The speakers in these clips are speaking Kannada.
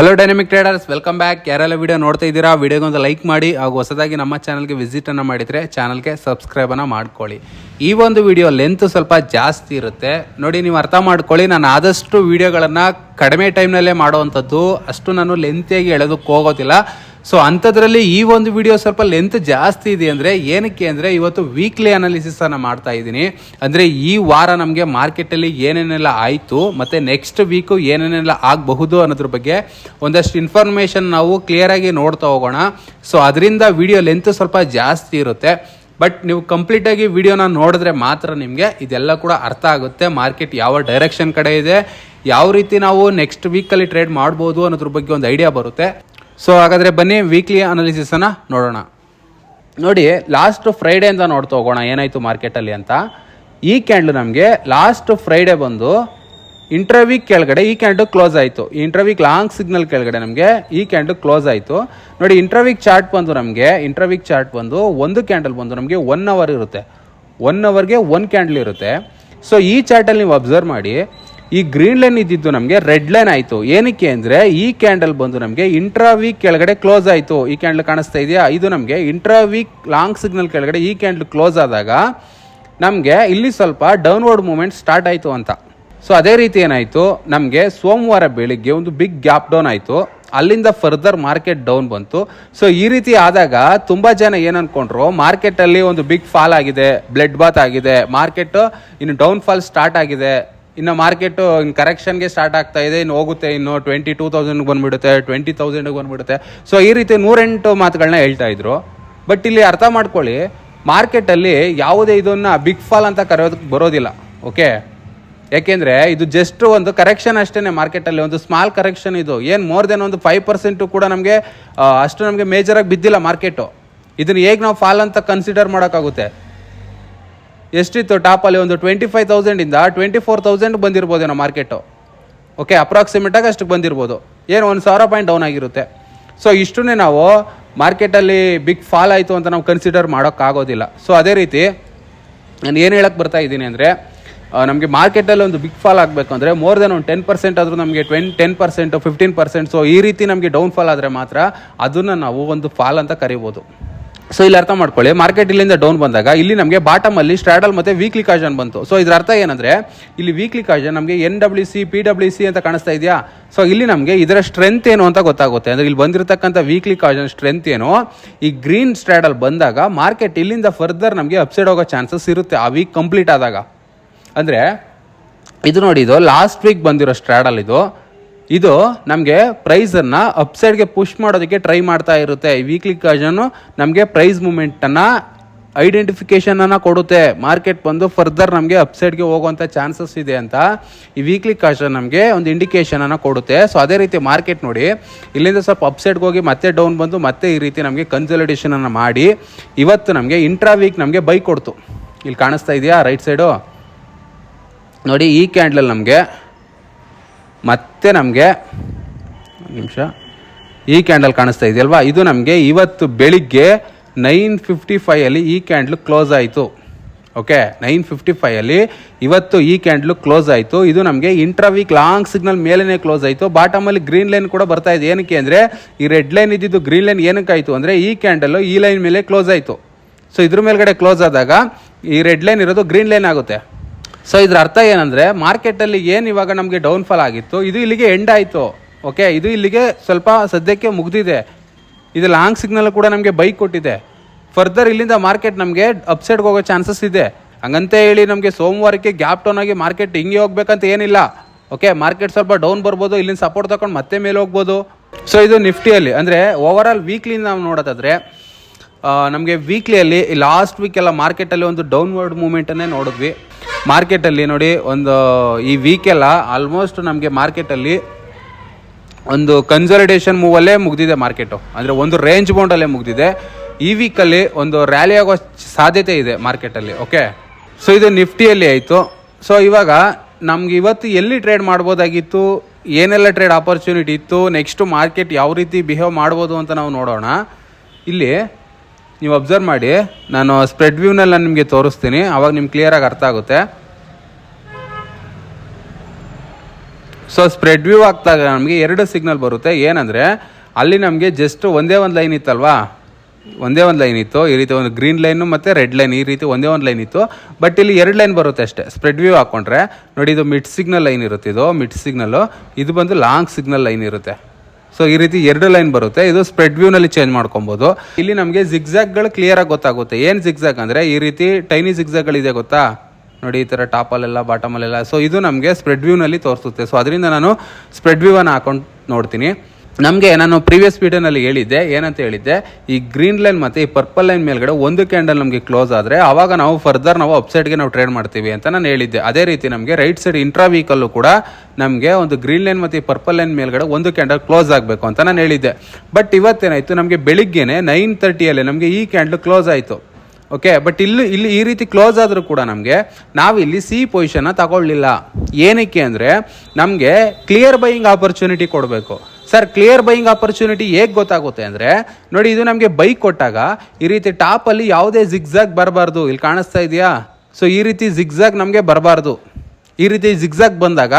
Hello dynamic traders welcome back ಯಾರೆಲ್ಲ ವಿಡಿಯೋ ನೋಡ್ತಾ ಇದ್ದೀರಾ ವಿಡಿಯೋಗೊಂದು ಲೈಕ್ ಮಾಡಿ ಹಾಗೂ ಹೊಸದಾಗಿ ನಮ್ಮ ಚಾನಲ್ಗೆ ವಿಸಿಟನ್ನು ಮಾಡಿದರೆ ಚಾನಲ್ಗೆ ಸಬ್ಸ್ಕ್ರೈಬನ್ನು ಮಾಡ್ಕೊಳ್ಳಿ. ಈ ಒಂದು ವಿಡಿಯೋ ಲೆಂತ್ ಸ್ವಲ್ಪ ಜಾಸ್ತಿ ಇರುತ್ತೆ. ನೋಡಿ, ನೀವು ಅರ್ಥ ಮಾಡ್ಕೊಳ್ಳಿ, ನಾನು ಆದಷ್ಟು ವೀಡಿಯೋಗಳನ್ನು ಕಡಿಮೆ ಟೈಮ್ನಲ್ಲೇ ಮಾಡುವಂಥದ್ದು. ಅಷ್ಟು ನಾನು ಲೆಂತಿಯಾಗಿ ಎಳೆದಕ್ಕೆ ಹೋಗೋದಿಲ್ಲ. ಸೊ ಅಂಥದ್ರಲ್ಲಿ ಈ ಒಂದು ವಿಡಿಯೋ ಸ್ವಲ್ಪ ಲೆಂತ್ ಜಾಸ್ತಿ ಇದೆ ಅಂದರೆ ಏನಕ್ಕೆ ಅಂದರೆ ಇವತ್ತು ವೀಕ್ಲಿ ಅನಾಲಿಸಿಸನ್ನು ಮಾಡ್ತಾ ಇದ್ದೀನಿ. ಅಂದರೆ ಈ ವಾರ ನಮಗೆ ಮಾರ್ಕೆಟಲ್ಲಿ ಏನೇನೆಲ್ಲ ಆಯಿತು ಮತ್ತು ನೆಕ್ಸ್ಟ್ ವೀಕು ಏನೇನೆಲ್ಲ ಆಗಬಹುದು ಅನ್ನೋದ್ರ ಬಗ್ಗೆ ಒಂದಷ್ಟು ಇನ್ಫಾರ್ಮೇಷನ್ ನಾವು ಕ್ಲಿಯರಾಗಿ ನೋಡ್ತಾ ಹೋಗೋಣ. ಸೊ ಅದರಿಂದ ವಿಡಿಯೋ ಲೆಂತ್ ಸ್ವಲ್ಪ ಜಾಸ್ತಿ ಇರುತ್ತೆ. ಬಟ್ ನೀವು ಕಂಪ್ಲೀಟಾಗಿ ವಿಡಿಯೋನ ನೋಡಿದ್ರೆ ಮಾತ್ರ ನಿಮಗೆ ಇದೆಲ್ಲ ಕೂಡ ಅರ್ಥ ಆಗುತ್ತೆ. ಮಾರ್ಕೆಟ್ ಯಾವ ಡೈರೆಕ್ಷನ್ ಕಡೆ ಇದೆ, ಯಾವ ರೀತಿ ನಾವು ನೆಕ್ಸ್ಟ್ ವೀಕಲ್ಲಿ ಟ್ರೇಡ್ ಮಾಡ್ಬೋದು ಅನ್ನೋದ್ರ ಬಗ್ಗೆ ಒಂದು ಐಡಿಯಾ ಬರುತ್ತೆ. ಸೊ ಹಾಗಾದರೆ ಬನ್ನಿ ವೀಕ್ಲಿ ಅನಾಲಿಸಿಸನ್ನು ನೋಡೋಣ. ನೋಡಿ ಲಾಸ್ಟ್ ಫ್ರೈಡೇ ಅಂತ ನೋಡ್ತಾ ಹೋಗೋಣ, ಏನಾಯಿತು ಮಾರ್ಕೆಟಲ್ಲಿ ಅಂತ. ಈ ಕ್ಯಾಂಡ್ಲು ನಮಗೆ ಲಾಸ್ಟ್ ಫ್ರೈಡೇ ಬಂದು ಇಂಟರ್ವೀಕ್ ಕೆಳಗಡೆ ಈ ಕ್ಯಾಂಡು ಕ್ಲೋಸ್ ಆಯಿತು. ಈ ಇಂಟರ್ವೀಕ್ ಲಾಂಗ್ ಸಿಗ್ನಲ್ ಕೆಳಗಡೆ ನಮಗೆ ಈ ಕ್ಯಾಂಡು ಕ್ಲೋಸ್ ಆಯಿತು. ನೋಡಿ ಇಂಟರ್ವ್ಯೂಕ್ ಚಾರ್ಟ್ ಬಂದು ನಮಗೆ ಇಂಟರ್ವ್ಯೂಕ್ ಚಾರ್ಟ್ ಬಂದು ಒಂದು ಕ್ಯಾಂಡಲ್ ಬಂದು ನಮಗೆ ಒನ್ ಅವರ್ ಇರುತ್ತೆ. ಒನ್ ಅವರ್ಗೆ ಒನ್ ಕ್ಯಾಂಡಲ್ ಇರುತ್ತೆ. ಸೊ ಈ ಚಾರ್ಟಲ್ಲಿ ನೀವು ಅಬ್ಸರ್ವ್ ಮಾಡಿ ಈ ಗ್ರೀನ್ ಲೈನ್ ಇದ್ದಿದ್ದು ನಮಗೆ ರೆಡ್ ಲೈನ್ ಆಯಿತು. ಏನಕ್ಕೆ ಅಂದರೆ ಈ ಕ್ಯಾಂಡಲ್ ಬಂದು ನಮಗೆ ಇಂಟ್ರಾ ವೀಕ್ ಕೆಳಗಡೆ ಕ್ಲೋಸ್ ಆಯಿತು. ಈ ಕ್ಯಾಂಡಲ್ ಕಾಣಿಸ್ತಾ ಇದೆಯಾ? ಇದು ನಮಗೆ ಇಂಟ್ರಾ ವೀಕ್ ಲಾಂಗ್ ಸಿಗ್ನಲ್ ಕೆಳಗಡೆ ಈ ಕ್ಯಾಂಡಲ್ ಕ್ಲೋಸ್ ಆದಾಗ ನಮಗೆ ಇಲ್ಲಿ ಸ್ವಲ್ಪ ಡೌನ್ವರ್ಡ್ ಮೂಮೆಂಟ್ ಸ್ಟಾರ್ಟ್ ಆಯಿತು ಅಂತ. ಸೊ ಅದೇ ರೀತಿ ಏನಾಯಿತು? ನಮಗೆ ಸೋಮವಾರ ಬೆಳಿಗ್ಗೆ ಒಂದು ಬಿಗ್ ಗ್ಯಾಪ್ ಡೌನ್ ಆಯಿತು. ಅಲ್ಲಿಂದ ಫರ್ದರ್ ಮಾರ್ಕೆಟ್ ಡೌನ್ ಬಂತು. ಸೊ ಈ ರೀತಿ ಆದಾಗ ತುಂಬ ಜನ ಏನು ಅಂದ್ಕೊಂಡ್ರು ಮಾರ್ಕೆಟಲ್ಲಿ ಒಂದು ಬಿಗ್ ಫಾಲ್ ಆಗಿದೆ ಬ್ಲಡ್ ಬಾತ್ ಆಗಿದೆ. ಮಾರ್ಕೆಟ್ ಇನ್ನು ಡೌನ್ ಫಾಲ್ ಸ್ಟಾರ್ಟ್ ಆಗಿದೆ. ಇನ್ನು ಮಾರ್ಕೆಟ್ ಇನ್ನು ಕರೆಕ್ಷನ್ಗೆ ಸ್ಟಾರ್ಟ್ ಆಗ್ತಾ ಇದೆ, ಇನ್ನು ಹೋಗುತ್ತೆ, ಇನ್ನು ಟ್ವೆಂಟಿ ಟೂ ತೌಸಂಡ್ಗೆ ಬಂದ್ಬಿಡುತ್ತೆ ಟ್ವೆಂಟಿ ತೌಸಂಡ್ಗೆ ಬಂದ್ಬಿಡುತ್ತೆ. ಸೊ ಈ ರೀತಿ ನೂರೆಂಟು ಮಾತುಗಳನ್ನ ಹೇಳ್ತಾ ಇದ್ರು. ಬಟ್ ಇಲ್ಲಿ ಅರ್ಥ ಮಾಡ್ಕೊಳ್ಳಿ, ಮಾರ್ಕೆಟಲ್ಲಿ ಯಾವುದೇ ಇದನ್ನ ಬಿಗ್ ಫಾಲ್ ಅಂತ ಕರೆಯೋದಕ್ಕೆ ಬರೋದಿಲ್ಲ ಓಕೆ ಯಾಕೆಂದ್ರೆ ಇದು ಜಸ್ಟ್ ಒಂದು ಕರೆಕ್ಷನ್ ಅಷ್ಟೇ ಮಾರ್ಕೆಟಲ್ಲಿ, ಒಂದು ಸ್ಮಾಲ್ ಕರೆಕ್ಷನ್ ಇದು. ಏನು ಮೋರ್ ದೆನ್ ಒಂದು ಫೈವ್ ಪರ್ಸೆಂಟು ಕೂಡ ನಮಗೆ ಅಷ್ಟು ನಮಗೆ ಮೇಜರಾಗಿ ಬಿದ್ದಿಲ್ಲ ಮಾರ್ಕೆಟು. ಇದನ್ನು ಹೇಗೆ ನಾವು ಫಾಲ್ ಅಂತ ಕನ್ಸಿಡರ್ ಮಾಡೋಕ್ಕಾಗುತ್ತೆ? ಎಷ್ಟಿತ್ತು ಟಾಪಲ್ಲಿ ಒಂದು ಟ್ವೆಂಟಿ ಫೈವ್ ತೌಸಂಡಿಂದ ಟ್ವೆಂಟಿ ಫೋರ್ ತೌಸಂಡ್ ಬಂದಿರ್ಬೋದೇನೋ ಮಾರ್ಕೆಟು. ಓಕೆ ಅಪ್ರಾಕ್ಸಿಮೇಟಾಗಿ ಅಷ್ಟಕ್ಕೆ ಬಂದಿರ್ಬೋದು. ಏನು ಒಂದು ಸಾವಿರ ಪಾಯಿಂಟ್ ಡೌನ್ ಆಗಿರುತ್ತೆ. ಸೊ ಇಷ್ಟನ್ನೇ ನಾವು ಮಾರ್ಕೆಟಲ್ಲಿ ಬಿಗ್ ಫಾಲ್ ಆಯಿತು ಅಂತ ನಾವು ಕನ್ಸಿಡರ್ ಮಾಡೋಕ್ಕಾಗೋದಿಲ್ಲ. ಸೊ ಅದೇ ರೀತಿ ನಾನು ಏನು ಹೇಳಕ್ಕೆ ಬರ್ತಾ ಇದ್ದೀನಿ ಅಂದರೆ ನಮಗೆ ಮಾರ್ಕೆಟಲ್ಲಿ ಒಂದು ಬಿಗ್ ಫಾಲ್ ಆಗಬೇಕು ಅಂದರೆ ಮೋರ್ ದೆನ್ ಒಂದು ಟೆನ್ ಪರ್ಸೆಂಟ್ ಆದರೂ ನಮಗೆ twenty ten percent fifteen percent so ಈ ರೀತಿ ನಮಗೆ ಡೌನ್ ಫಾಲ್ ಆದರೆ ಮಾತ್ರ ಅದನ್ನು ನಾವು ಒಂದು ಫಾಲ್ ಅಂತ ಕರಿಬೋದು. ಸೊ ಇಲ್ಲಿ ಅರ್ಥ ಮಾಡ್ಕೊಳ್ಳಿ. ಮಾರ್ಕೆಟ್ ಇಲ್ಲಿಂದ ಡೌನ್ ಬಂದಾಗ ಇಲ್ಲಿ ನಮಗೆ ಬಾಟಮ್ ಅಲ್ಲಿ ಸ್ಟ್ರಾಡಲ್ ಮತ್ತೆ ವೀಕ್ಲಿ ಕಾಜನ್ ಬಂತು. ಸೊ ಇದರ ಅರ್ಥ ಏನಂದ್ರೆ, ಇಲ್ಲಿ ವೀಕ್ಲಿ ಕಾಜನ್ ನಮಗೆ N W C P W C ಅಂತ ಕಾಣಿಸ್ತಾ ಇದೆಯಾ? ಸೊ ಇಲ್ಲಿ ನಮಗೆ ಇದರ ಸ್ಟ್ರೆಂತ್ ಏನು ಅಂತ ಗೊತ್ತಾಗುತ್ತೆ. ಅಂದ್ರೆ ಇಲ್ಲಿ ಬಂದಿರತಕ್ಕಂಥ ವೀಕ್ಲಿ ಕಾಜನ್ ಸ್ಟ್ರೆಂತ್ ಏನು? ಈ ಗ್ರೀನ್ ಸ್ಟ್ರಾಡಲ್ ಬಂದಾಗ ಮಾರ್ಕೆಟ್ ಇಲ್ಲಿಂದ ಫರ್ದರ್ ನಮಗೆ ಅಪ್ಸೈಡ್ ಹೋಗೋ ಚಾನ್ಸಸ್ ಇರುತ್ತೆ ಆ ವೀಕ್ ಕಂಪ್ಲೀಟ್ ಆದಾಗ. ಅಂದರೆ, ಇದು ನೋಡಿ ಇದು ಲಾಸ್ಟ್ ವೀಕ್ ಬಂದಿರೋ ಸ್ಟ್ರಾಡಲ್ ಇದು. ಇದು ನಮಗೆ ಪ್ರೈಸನ್ನು ಅಪ್ಸೈಡ್ಗೆ ಪುಷ್ ಮಾಡೋದಕ್ಕೆ ಟ್ರೈ ಮಾಡ್ತಾ ಇರುತ್ತೆ. ವೀಕ್ಲಿ ಕಾಜನ್ನು ನಮಗೆ ಪ್ರೈಸ್ ಮೂಮೆಂಟನ್ನು ಐಡೆಂಟಿಫಿಕೇಷನನ್ನು ಕೊಡುತ್ತೆ. ಮಾರ್ಕೆಟ್ ಬಂದು ಫರ್ದರ್ ನಮಗೆ ಅಪ್ಸೈಡ್ಗೆ ಹೋಗುವಂಥ ಚಾನ್ಸಸ್ ಇದೆ ಅಂತ ಈ ವೀಕ್ಲಿ ಕಾಶನ್ ನಮಗೆ ಒಂದು ಇಂಡಿಕೇಷನನ್ನು ಕೊಡುತ್ತೆ. ಸೊ ಅದೇ ರೀತಿ ಮಾರ್ಕೆಟ್ ನೋಡಿ, ಇಲ್ಲಿಂದ ಸ್ವಲ್ಪ ಅಪ್ಸೈಡ್ಗೆ ಹೋಗಿ ಮತ್ತೆ ಡೌನ್ ಬಂದು ಮತ್ತೆ ಈ ರೀತಿ ನಮಗೆ ಕನ್ಸಲ್ಟೇಷನನ್ನು ಮಾಡಿ, ಇವತ್ತು ನಮಗೆ ಇಂಟ್ರಾ ವೀಕ್ ನಮಗೆ ಬೈ ಕೊಡ್ತು. ಇಲ್ಲಿ ಕಾಣಿಸ್ತಾ ಇದೆಯಾ? ರೈಟ್ ಸೈಡು ನೋಡಿ, ಈ ಕ್ಯಾಂಡ್ಲಲ್ಲಿ ನಮಗೆ ಮತ್ತೆ ನಮಗೆ ನಿಮಿಷ. ಈ ಕ್ಯಾಂಡಲ್ ಕಾಣಿಸ್ತಾ ಇದೆಯಲ್ವಾ ಇದು ನಮಗೆ ಇವತ್ತು ಬೆಳಿಗ್ಗೆ ನೈನ್ ಫಿಫ್ಟಿ ಫೈವಲ್ಲಿ ಈ ಕ್ಯಾಂಡ್ಲು ಕ್ಲೋಸ್ ಆಯಿತು. ಓಕೆ ನೈನ್ ಫಿಫ್ಟಿ ಫೈಯಲ್ಲಿ ಇವತ್ತು ಈ ಕ್ಯಾಂಡ್ಲು ಕ್ಲೋಸ್ ಆಯಿತು. ಇದು ನಮಗೆ ಇಂಟ್ರಾ ವೀಕ್ ಲಾಂಗ್ ಸಿಗ್ನಲ್ ಮೇಲೇ ಕ್ಲೋಸ್ ಆಯಿತು. ಬಾಟಮಲ್ಲಿ ಗ್ರೀನ್ ಲೈನ್ ಕೂಡ ಬರ್ತಾ ಇದೆ. ಏನಕ್ಕೆ ಅಂದರೆ ಈ ರೆಡ್ ಲೈನ್ ಇದ್ದಿದ್ದು ಗ್ರೀನ್ ಲೈನ್ ಏನಕ್ಕೆ ಆಯಿತು ಅಂದರೆ ಈ ಕ್ಯಾಂಡಲ್ಲು ಈ ಲೈನ್ ಮೇಲೆ ಕ್ಲೋಸ್ ಆಯಿತು. ಸೊ ಇದ್ರ ಮೇಲ್ಗಡೆ ಕ್ಲೋಸ್ ಆದಾಗ ಈ ರೆಡ್ ಲೈನ್ ಇರೋದು ಗ್ರೀನ್ ಲೈನ್ ಆಗುತ್ತೆ. ಸೊ ಇದ್ರ ಅರ್ಥ ಏನಂದ್ರೆ, ಮಾರ್ಕೆಟಲ್ಲಿ ಏನು ಇವಾಗ ನಮಗೆ ಡೌನ್ ಫಾಲ್ ಆಗಿತ್ತು, ಇದು ಇಲ್ಲಿಗೆ ಎಂಡ್ ಆಯಿತು ಓಕೆ ಇದು ಇಲ್ಲಿಗೆ ಸ್ವಲ್ಪ ಸದ್ಯಕ್ಕೆ ಮುಗಿದಿದೆ. ಇದು ಲಾಂಗ್ ಸಿಗ್ನಲ್ ಕೂಡ ನಮಗೆ ಬೈಕ್ ಕೊಟ್ಟಿದೆ. ಫರ್ದರ್ ಇಲ್ಲಿಂದ ಮಾರ್ಕೆಟ್ ನಮಗೆ ಅಪ್ಸೈಡ್ಗೆ ಹೋಗೋ ಚಾನ್ಸಸ್ ಇದೆ. ಹಂಗಂತ ಹೇಳಿ ನಮಗೆ ಸೋಮವಾರಕ್ಕೆ ಗ್ಯಾಪ್ ಡೌನ್ ಆಗಿ ಮಾರ್ಕೆಟ್ ಹಿಂಗೆ ಹೋಗ್ಬೇಕಂತ ಏನಿಲ್ಲ ಓಕೆ ಮಾರ್ಕೆಟ್ ಸ್ವಲ್ಪ ಡೌನ್ ಬರ್ಬೋದು, ಇಲ್ಲಿಂದ ಸಪೋರ್ಟ್ ತಗೊಂಡು ಮತ್ತೆ ಮೇಲೆ ಹೋಗ್ಬೋದು. ಸೊ ಇದು ನಿಫ್ಟಿಯಲ್ಲಿ, ಅಂದರೆ ಓವರ್ ಆಲ್ ವೀಕ್ಲಿ ನಾವು ನೋಡೋದಾದ್ರೆ ನಮಗೆ ವೀಕ್ಲಿಯಲ್ಲಿ ಲಾಸ್ಟ್ ವೀಕೆಲ್ಲ ಮಾರ್ಕೆಟಲ್ಲಿ ಒಂದು ಡೌನ್ವರ್ಡ್ ಮೂಮೆಂಟನ್ನೇ ನೋಡಿದ್ವಿ. ಮಾರ್ಕೆಟಲ್ಲಿ ನೋಡಿ, ಒಂದು, ಈ ವೀಕೆಲ್ಲ ಆಲ್ಮೋಸ್ಟ್ ನಮಗೆ ಮಾರ್ಕೆಟಲ್ಲಿ ಒಂದು ಕನ್ಸಲ್ಟೇಷನ್ ಮೂವಲ್ಲೇ ಮುಗ್ದಿದೆ ಮಾರ್ಕೆಟು ಅಂದರೆ ಒಂದು ರೇಂಜ್ ಬೌಂಡಲ್ಲೇ ಮುಗ್ದಿದೆ. ಈ ವೀಕಲ್ಲಿ ಒಂದು ರ್ಯಾಲಿ ಆಗೋ ಸಾಧ್ಯತೆ ಇದೆ ಮಾರ್ಕೆಟಲ್ಲಿ ಓಕೆ ಸೊ ಇದು ನಿಫ್ಟಿಯಲ್ಲಿ ಆಯಿತು. ಸೊ ಇವಾಗ ನಮ್ಗೆ ಇವತ್ತು ಎಲ್ಲಿ ಟ್ರೇಡ್ ಮಾಡ್ಬೋದಾಗಿತ್ತು? ಏನೆಲ್ಲ ಟ್ರೇಡ್ ಆಪರ್ಚುನಿಟಿ ಇತ್ತು? ನೆಕ್ಸ್ಟು ಮಾರ್ಕೆಟ್ ಯಾವ ರೀತಿ ಬಿಹೇವ್ ಮಾಡ್ಬೋದು ಅಂತ ನಾವು ನೋಡೋಣ. ಇಲ್ಲಿ ನೀವು ಅಬ್ಸರ್ವ್ ಮಾಡಿ, ನಾನು ಸ್ಪ್ರೆಡ್ ವ್ಯೂನಲ್ಲಿ ನಾನು ನಿಮಗೆ ತೋರಿಸ್ತೀನಿ ಆವಾಗ ನಿಮ್ಗೆ ಕ್ಲಿಯರಾಗಿ ಅರ್ಥ ಆಗುತ್ತೆ. ಸೊ ಸ್ಪ್ರೆಡ್ ವ್ಯೂ ಆಗ್ತಾಗ ನಮಗೆ ಎರಡು ಸಿಗ್ನಲ್ ಬರುತ್ತೆ. ಏನಂದರೆ, ಅಲ್ಲಿ ನಮಗೆ ಜಸ್ಟ್ ಒಂದೇ ಒಂದು ಲೈನ್ ಇತ್ತಲ್ವಾ? ಒಂದೇ ಒಂದು ಲೈನ್ ಇತ್ತು. ಈ ರೀತಿ ಒಂದು ಗ್ರೀನ್ ಲೈನು ಮತ್ತು ರೆಡ್ ಲೈನ್ ಈ ರೀತಿ ಒಂದೇ ಒಂದು ಲೈನ್ ಇತ್ತು. ಬಟ್ ಇಲ್ಲಿ ಎರಡು ಲೈನ್ ಬರುತ್ತೆ ಅಷ್ಟೇ ಸ್ಪ್ರೆಡ್ ವ್ಯೂ ಹಾಕ್ಕೊಂಡ್ರೆ ನೋಡಿ, ಇದು ಮಿಡ್ ಸಿಗ್ನಲ್ ಲೈನ್ ಇರುತ್ತೆ ಇದು ಮಿಡ್ ಸಿಗ್ನಲ್ಲು ಇದು ಬಂದು ಲಾಂಗ್ ಸಿಗ್ನಲ್ ಲೈನ್ ಇರುತ್ತೆ. ಸೊ ಈ ರೀತಿ ಎರಡು ಲೈನ್ ಬರುತ್ತೆ. ಇದು ಸ್ಪ್ರೆಡ್ ವ್ಯೂನಲ್ಲಿ ಚೇಂಜ್ ಮಾಡ್ಕೊಬೋದು. ಇಲ್ಲಿ ನಮಗೆ ಜಿಗ್ಜಾಗ್ಗಳು ಕ್ಲಿಯರ್ ಆಗಿ ಗೊತ್ತಾಗುತ್ತೆ. ಏನು ಜಿಗ್ಜಾಗ್ ಅಂದರೆ ಈ ರೀತಿ ಟೈನಿ ಇದೆ ಗೊತ್ತಾ? ನೋಡಿ, ಈ ಥರ ಟಾಪಲ್ಲೆಲ್ಲ ಬಾಟಮಲ್ಲೆಲ್ಲ ಸೊ ಇದು ನಮಗೆ ಸ್ಪ್ರೆಡ್ ವ್ಯೂನಲ್ಲಿ ತೋರಿಸುತ್ತೆ. ಸೊ ಅದರಿಂದ ನಾನು ಸ್ಪ್ರೆಡ್ ವ್ಯೂವನ್ನು ಹಾಕೊಂಡು ನೋಡ್ತೀನಿ. ನಮಗೆ ನಾನು ಪ್ರೀವಿಯಸ್ ವೀಡಿಯೋನಲ್ಲಿ ಹೇಳಿದ್ದೆ, ಏನಂತ ಹೇಳಿದ್ದೆ, ಈ ಗ್ರೀನ್ ಲೈನ್ ಮತ್ತು ಈ ಪರ್ಪಲ್ ಲೈನ್ ಮೇಲ್ಗಡೆ ಒಂದು ಕ್ಯಾಂಡಲ್ ನಮಗೆ ಕ್ಲೋಸ್ ಆದರೆ ಆವಾಗ ನಾವು ಫರ್ದರ್ ನಾವು ಅಪ್ಸೈಡ್ಗೆ ನಾವು ಟ್ರೇಡ್ ಮಾಡ್ತೀವಿ ಅಂತ ನಾನು ಹೇಳಿದ್ದೆ. ಅದೇ ರೀತಿ ನಮಗೆ ರೈಟ್ ಸೈಡ್ ಇಂಟ್ರಾ ವೆಹಿಕಲ್ಲು ಕೂಡ ನಮಗೆ ಒಂದು ಗ್ರೀನ್ ಲೈನ್ ಮತ್ತು ಈ ಪರ್ಪಲ್ ಲೈನ್ ಮೇಲ್ಗಡೆ ಒಂದು ಕ್ಯಾಂಡಲ್ ಕ್ಲೋಸ್ ಆಗಬೇಕು ಅಂತ ನಾನು ಹೇಳಿದ್ದೆ. ಬಟ್ ಇವತ್ತೇನಾಯಿತು, ನಮಗೆ ಬೆಳಿಗ್ಗೆನೆ ನೈನ್ ತರ್ಟಿಯಲ್ಲಿ ನಮಗೆ ಈ ಕ್ಯಾಂಡಲ್ ಕ್ಲೋಸ್ ಆಯಿತು. ಓಕೆ ಬಟ್ ಇಲ್ಲಿ ಇಲ್ಲಿ ಈ ರೀತಿ ಕ್ಲೋಸ್ ಆದರೂ ಕೂಡ ನಮಗೆ ನಾವು ಇಲ್ಲಿ ಸಿ ಪೊಸಿಷನ್ನ ತಗೊಳ್ಳಿಲ್ಲ. ಏನಕ್ಕೆ ಅಂದರೆ ನಮಗೆ ಕ್ಲಿಯರ್ ಬೈಯಿಂಗ್ ಆಪರ್ಚುನಿಟಿ ಕೊಡಬೇಕು. ಸರ್ ಕ್ಲಿಯರ್ ಬೈಯಿಂಗ್ ಆಪರ್ಚುನಿಟಿ ಹೇಗೆ ಗೊತ್ತಾಗುತ್ತೆ ಅಂದರೆ, ನೋಡಿ ಇದು ನಮಗೆ ಬೈಕ್ ಕೊಟ್ಟಾಗ ಈ ರೀತಿ ಟಾಪಲ್ಲಿ ಯಾವುದೇ ಜಿಗ್ಜಾಗ್ ಬರಬಾರ್ದು. ಇಲ್ಲಿ ಕಾಣಿಸ್ತಾ ಇದೆಯಾ? ಸೊ ಈ ರೀತಿ ಜಿಗ್ಜಾಗ್ ನಮಗೆ ಬರಬಾರ್ದು. ಈ ರೀತಿ ಜಿಗ್ಜಾಗ್ ಬಂದಾಗ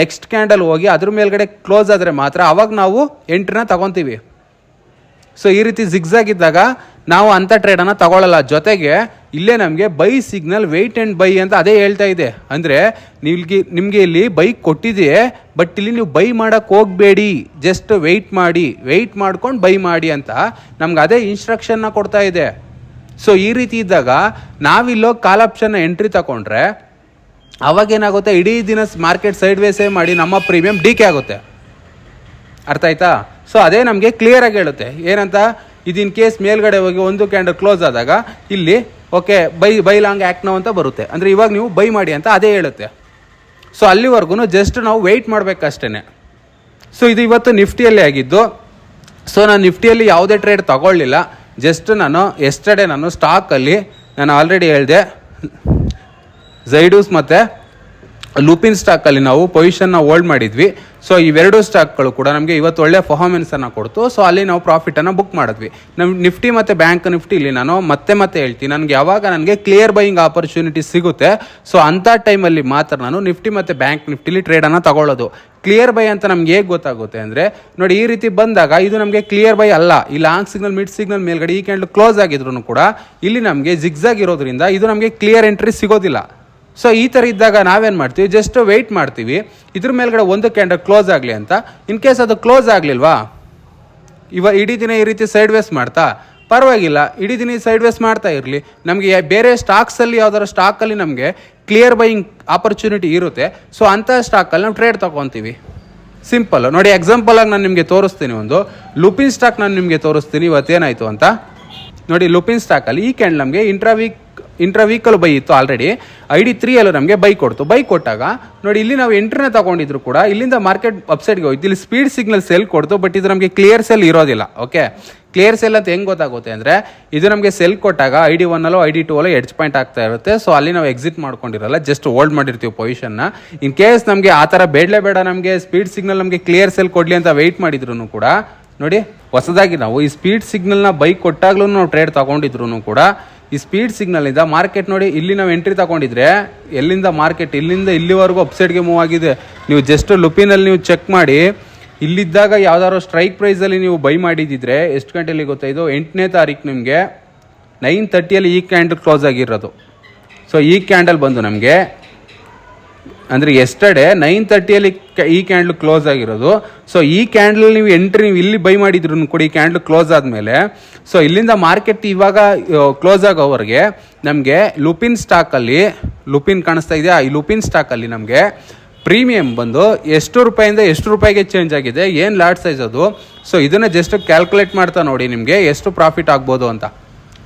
ನೆಕ್ಸ್ಟ್ ಕ್ಯಾಂಡಲ್ ಹೋಗಿ ಅದ್ರ ಮೇಲ್ಗಡೆ ಕ್ಲೋಸ್ ಆದರೆ ಮಾತ್ರ ಅವಾಗ ನಾವು ಎಂಟ್ರಿನ ತಗೊತೀವಿ. ಸೊ ಈ ರೀತಿ ಜಿಗ್ಜಾಗ್ ಇದ್ದಾಗ ನಾವು ಅಂಥ ಟ್ರೇಡನ್ನು ತಗೊಳ್ಳಲ್ಲ ಜೊತೆಗೆ ಇಲ್ಲೇ ನಮಗೆ buy signal wait and buy ಅಂತ ಅದೇ ಹೇಳ್ತಾ ಇದೆ. ಅಂದರೆ ನಿಮಗೆ ನಿಮಗೆ ಇಲ್ಲಿ ಬೈಕ್ ಕೊಟ್ಟಿದೆಯೇ ಬಟ್ ಇಲ್ಲಿ ನೀವು ಬೈ ಮಾಡೋಕ್ಕೆ ಹೋಗಬೇಡಿ. ಜಸ್ಟ್ ವೆಯ್ಟ್ ಮಾಡಿ ವೆಯ್ಟ್ ಮಾಡ್ಕೊಂಡು ಬೈ ಮಾಡಿ ಅಂತ ನಮ್ಗೆ ಅದೇ ಇನ್ಸ್ಟ್ರಕ್ಷನ್ನ ಕೊಡ್ತಾ ಇದೆ. ಸೊ ಈ ರೀತಿ ಇದ್ದಾಗ ನಾವಿಲ್ಲೋ ಕಾಲ್ ಆಪ್ಷನ್ನ ಎಂಟ್ರಿ ತಗೊಂಡ್ರೆ ಅವಾಗ ಏನಾಗುತ್ತೆ ಇಡೀ ದಿನ ಮಾರ್ಕೆಟ್ ಸೈಡ್ ವೇಸೇ ಮಾಡಿ ನಮ್ಮ ಪ್ರೀಮಿಯಂ ಡಿಕೆ ಆಗುತ್ತೆ. ಅರ್ಥ ಆಯ್ತಾ? ಸೊ ಅದೇ ನಮಗೆ ಕ್ಲಿಯರ್ ಆಗಿ ಹೇಳುತ್ತೆ. ಏನಂತ? ಇದು ಇನ್ ಕೇಸ್ ಮೇಲ್ಗಡೆ ಹೋಗಿ ಒಂದು ಕ್ಯಾಂಡಲ್ ಕ್ಲೋಸ್ ಆದಾಗ ಇಲ್ಲಿ, okay, buy buy long act ನಾವು ಅಂತ ಬರುತ್ತೆ. ಅಂದರೆ ಇವಾಗ ನೀವು ಬೈ ಮಾಡಿ ಅಂತ ಅದೇ ಹೇಳುತ್ತೆ. ಸೊ ಅಲ್ಲಿವರೆಗೂ ಜಸ್ಟ್ ನಾವು ವೆಯ್ಟ್ ಮಾಡಬೇಕಷ್ಟೇ ಸೊ ಇದು ಇವತ್ತು ನಿಫ್ಟಿಯಲ್ಲಿ ಆಗಿದ್ದು. ಸೊ ನಾನು ನಿಫ್ಟಿಯಲ್ಲಿ ಯಾವುದೇ ಟ್ರೇಡ್ ತಗೊಳ್ಳಿಲ್ಲ. ಜಸ್ಟ್ ನಾನು ಎಸ್ಟರ್ಡೇ ನಾನು ಸ್ಟಾಕಲ್ಲಿ ನಾನು ಆಲ್ರೆಡಿ ಹೇಳಿದೆ ಝೈಡೂಸ್ ಮತ್ತು ಲೂಪಿನ್ ಸ್ಟಾಕಲ್ಲಿ ನಾವು ಪೊಸಿಷನ್ನ ಹೋಲ್ಡ್ ಮಾಡಿದ್ವಿ. ಸೊ ಇವೆರಡು ಸ್ಟಾಕ್ಗಳು ಕೂಡ ನಮಗೆ ಇವತ್ತು ಒಳ್ಳೆ ಪರ್ಫಾರ್ಮೆನ್ಸನ್ನು ಕೊಡ್ತು. ಸೊ ಅಲ್ಲಿ ನಾವು ಪ್ರಾಫಿಟನ್ನು ಬುಕ್ ಮಾಡಿದ್ವಿ. ನಮ್ಮ ನಿಫ್ಟಿ ಮತ್ತು ಬ್ಯಾಂಕ್ ನಿಫ್ಟಿ ಇಲ್ಲಿ ನಾನು ಮತ್ತೆ ಮತ್ತೆ ಹೇಳ್ತೀನಿ. ನನಗೆ ಯಾವಾಗ ನನಗೆ ಕ್ಲಿಯರ್ ಬೈಯಿಂಗ್ ಆಪರ್ಚುನಿಟಿ ಸಿಗುತ್ತೆ. ಸೊ ಅಂಥ ಟೈಮಲ್ಲಿ ಮಾತ್ರ ನಾನು ನಿಫ್ಟಿ ಮತ್ತು ಬ್ಯಾಂಕ್ ನಿಫ್ಟಿಲಿ ಟ್ರೇಡನ್ನು ತಗೊಳ್ಳೋದು. ಕ್ಲಿಯರ್ ಬೈ ಅಂತ ನಮ್ಗೆ ಹೇಗೆ ಗೊತ್ತಾಗುತ್ತೆ ಅಂದರೆ, ನೋಡಿ ಈ ರೀತಿ ಬಂದಾಗ ಇದು ನಮಗೆ ಕ್ಲಿಯರ್ ಬೈ ಅಲ್ಲ. ಈ ಲಾಂಗ್ ಸಿಗ್ನಲ್ ಮಿಡ್ ಸಿಗ್ನಲ್ ಮೇಲ್ಗಡೆ ಈ ಕ್ಯಾಂಡಲ್ ಕ್ಲೋಸ್ ಆಗಿದ್ರು ಕೂಡ ಇಲ್ಲಿ ನಮಗೆ ಜಿಗ್ಜಾಗ್ ಇರೋದ್ರಿಂದ ಇದು ನಮಗೆ ಕ್ಲಿಯರ್ ಎಂಟ್ರಿ ಸಿಗೋದಿಲ್ಲ. ಸೊ ಈ ಥರ ಇದ್ದಾಗ ನಾವೇನು ಮಾಡ್ತೀವಿ? ಜಸ್ಟ್ ವೆಯ್ಟ್ ಮಾಡ್ತೀವಿ. ಇದ್ರ ಮೇಲ್ಗಡೆ ಒಂದು ಕ್ಯಾಂಡಲ್ ಕ್ಲೋಸ್ ಆಗಲಿ ಅಂತ. ಇನ್ ಕೇಸ್ ಅದು ಕ್ಲೋಸ್ ಆಗಲಿಲ್ವಾ? ಇವ ಇಡೀ ದಿನ ಈ ರೀತಿ ಸೈಡ್ ವೇಸ್ ಮಾಡ್ತಾ? ಪರವಾಗಿಲ್ಲ. ಇಡೀ ದಿನ ಸೈಡ್ ವೇಸ್ ಮಾಡ್ತಾ ಇರಲಿ. ನಮಗೆ ಬೇರೆ ಸ್ಟಾಕ್ಸಲ್ಲಿ ಯಾವ್ದಾದ್ರು ಸ್ಟಾಕಲ್ಲಿ ನಮಗೆ ಕ್ಲಿಯರ್ ಬೈಯಿಂಗ್ ಆಪರ್ಚುನಿಟಿ ಇರುತ್ತೆ. ಸೊ ಅಂಥ ಸ್ಟಾಕಲ್ಲಿ ನಾವು ಟ್ರೇಡ್ ತೊಗೊತೀವಿ ಸಿಂಪಲ್ ನೋಡಿ ಎಕ್ಸಾಂಪಲಾಗಿ ನಾನು ನಿಮಗೆ ತೋರಿಸ್ತೀನಿ ಒಂದು. ಲುಪಿನ್ ಸ್ಟಾಕ್ ನಾನು ನಿಮಗೆ ತೋರಿಸ್ತೀನಿ. ಇವತ್ತೇನಾಯಿತು ಅಂತ. ನೋಡಿ ಲುಪಿನ್ ಸ್ಟಾಕಲ್ಲಿ ಈ ಕ್ಯಾಂಡ್ ನಮಗೆ ಇಂಟ್ರಾ ವೀಕ್ ಇಂಟ್ರಾ ವೀಕಲ್ ಬೈ ಇತ್ತು ಆಲ್ರೆಡಿ ಐ ಡಿ ತ್ರೀ ಅಲ್ಲೂ ನಮಗೆ ಬೈ ಕೊಡ್ತು. ಬೈ ಕೊಟ್ಟಾಗ, ನೋಡಿ, ಇಲ್ಲಿ ನಾವು ಎಂಟ್ರಿನ ತಗೊಂಡಿದ್ರು ಕೂಡ, ಇಲ್ಲಿಂದ ಮಾರ್ಕೆಟ್ ವೆಬ್ಸೈಟ್ಗೆ ಹೋಯ್ತು. ಇಲ್ಲಿ ಸ್ಪೀಡ್ ಸಿಗ್ನಲ್ ಸೆಲ್ ಕೊಡ್ತು ಬಟ್ ಇದು ನಮಗೆ ಕ್ಲಿಯರ್ ಸೆಲ್ ಇರೋದಿಲ್ಲ ಓಕೆ ಕ್ಲಿಯರ್ ಸೆಲ್ ಅಂತ ಹೆಂಗೆ ಗೊತ್ತಾಗುತ್ತೆ ಅಂದರೆ, ಇದು ನಮಗೆ ಸೆಲ್ ಕೊಟ್ಟಾಗ ಐ ಡಿ ಒನ್ನಲ್ಲೋ ಐ ಡಿ ಟೂ ಅಲ್ಲೋ ಎಡ್ಜ್ ಪಾಯಿಂಟ್ ಆಗ್ತಾ ಇರುತ್ತೆ. ಸೊ ಅಲ್ಲಿ ನಾವು ಎಕ್ಸಿಟ್ ಮಾಡ್ಕೊಂಡಿರಲ್ಲ ಜಸ್ಟ್ ಹೋಲ್ಡ್ ಮಾಡಿರ್ತೀವಿ ಪೊಸಿಷನ್ನ ಇನ್ ಕೇಸ್ ನಮಗೆ ಆ ಥರ ಬೇಡಲೇ ಬೇಡ ನಮಗೆ ಸ್ಪೀಡ್ ಸಿಗ್ನಲ್ ನಮಗೆ ಕ್ಲಿಯರ್ ಸೆಲ್ ಕೊಡಲಿ ಅಂತ ವೆಯ್ಟ್ ಮಾಡಿದ್ರು ಕೂಡ, ನೋಡಿ, ಹೊಸದಾಗಿ ನಾವು ಈ ಸ್ಪೀಡ್ ಸಿಗ್ನಲ್ನ ಬೈಕ್ ಕೊಟ್ಟಾಗ್ಲೂ ನಾವು ಟ್ರೇಡ್ ತಗೊಂಡಿದ್ರು ಕೂಡ ಈ ಸ್ಪೀಡ್ ಸಿಗ್ನಲಿಂದ ಮಾರ್ಕೆಟ್ ನೋಡಿ ಇಲ್ಲಿ ನಾವು ಎಂಟ್ರಿ ತಗೊಂಡಿದ್ರೆ, ಎಲ್ಲಿಂದ ಮಾರ್ಕೆಟ್ ಇಲ್ಲಿಂದ ಇಲ್ಲಿವರೆಗೂ ಅಪ್ಸೈಡ್ಗೆ ಮೂವ್ ಆಗಿದೆ. ನೀವು ಜಸ್ಟ್ ಲುಪಿನಲ್ಲಿ ನೀವು ಚೆಕ್ ಮಾಡಿ, ಇಲ್ಲಿದ್ದಾಗ ಯಾವ್ದಾದ್ರು ಸ್ಟ್ರೈಕ್ ಪ್ರೈಸಲ್ಲಿ ನೀವು ಬೈ ಮಾಡಿದ್ದಿದ್ರೆ ಎಷ್ಟು ಗಂಟೆಯಲ್ಲಿ ಗೊತ್ತಾ ಇದು? ಎಂಟನೇ ತಾರೀಕು ನಿಮಗೆ ನೈನ್ ತರ್ಟಿಯಲ್ಲಿ ಈ ಕ್ಯಾಂಡಲ್ ಕ್ಲೋಸ್ ಆಗಿರೋದು. ಸೊ ಈ ಕ್ಯಾಂಡಲ್ ಬಂದು ನಮಗೆ ಅಂದರೆ ಎಸ್ಟರ್ಡೇ ನೈನ್ ತರ್ಟಿಯಲ್ಲಿ ಈ ಕ್ಯಾಂಡ್ಲ್ ಕ್ಲೋಸ್ ಆಗಿರೋದು. ಸೊ ಈ ಕ್ಯಾಂಡ್ಲ್ ನೀವು ಎಂಟ್ರಿ ನೀವು ಇಲ್ಲಿ ಬೈ ಮಾಡಿದ್ರು ಕೂಡ ಈ ಕ್ಯಾಂಡ್ಲ್ ಕ್ಲೋಸ್ ಆದಮೇಲೆ. ಸೊ ಇಲ್ಲಿಂದ ಮಾರ್ಕೆಟ್ ಇವಾಗ ಕ್ಲೋಸ್ ಆಗೋವರೆಗೆ ನಮಗೆ ಲುಪಿನ್ ಸ್ಟಾಕಲ್ಲಿ ಲುಪಿನ್ ಕಾಣಿಸ್ತಾ ಇದೆಯಾ? ಈ ಲುಪಿನ್ ಸ್ಟಾಕಲ್ಲಿ ನಮಗೆ ಪ್ರೀಮಿಯಂ ಬಂದು ಎಷ್ಟು ರೂಪಾಯಿಂದ ಎಷ್ಟು ರೂಪಾಯಿಗೆ ಚೇಂಜ್ ಆಗಿದೆ. ಏನು ಲಾಟ್ ಸೈಜ್ ಅದು? ಸೊ ಇದನ್ನು ಜಸ್ಟ್ ಕ್ಯಾಲ್ಕುಲೇಟ್ ಮಾಡ್ತಾ ನೋಡಿ ನಿಮಗೆ ಎಷ್ಟು ಪ್ರಾಫಿಟ್ ಆಗ್ಬೋದು ಅಂತ.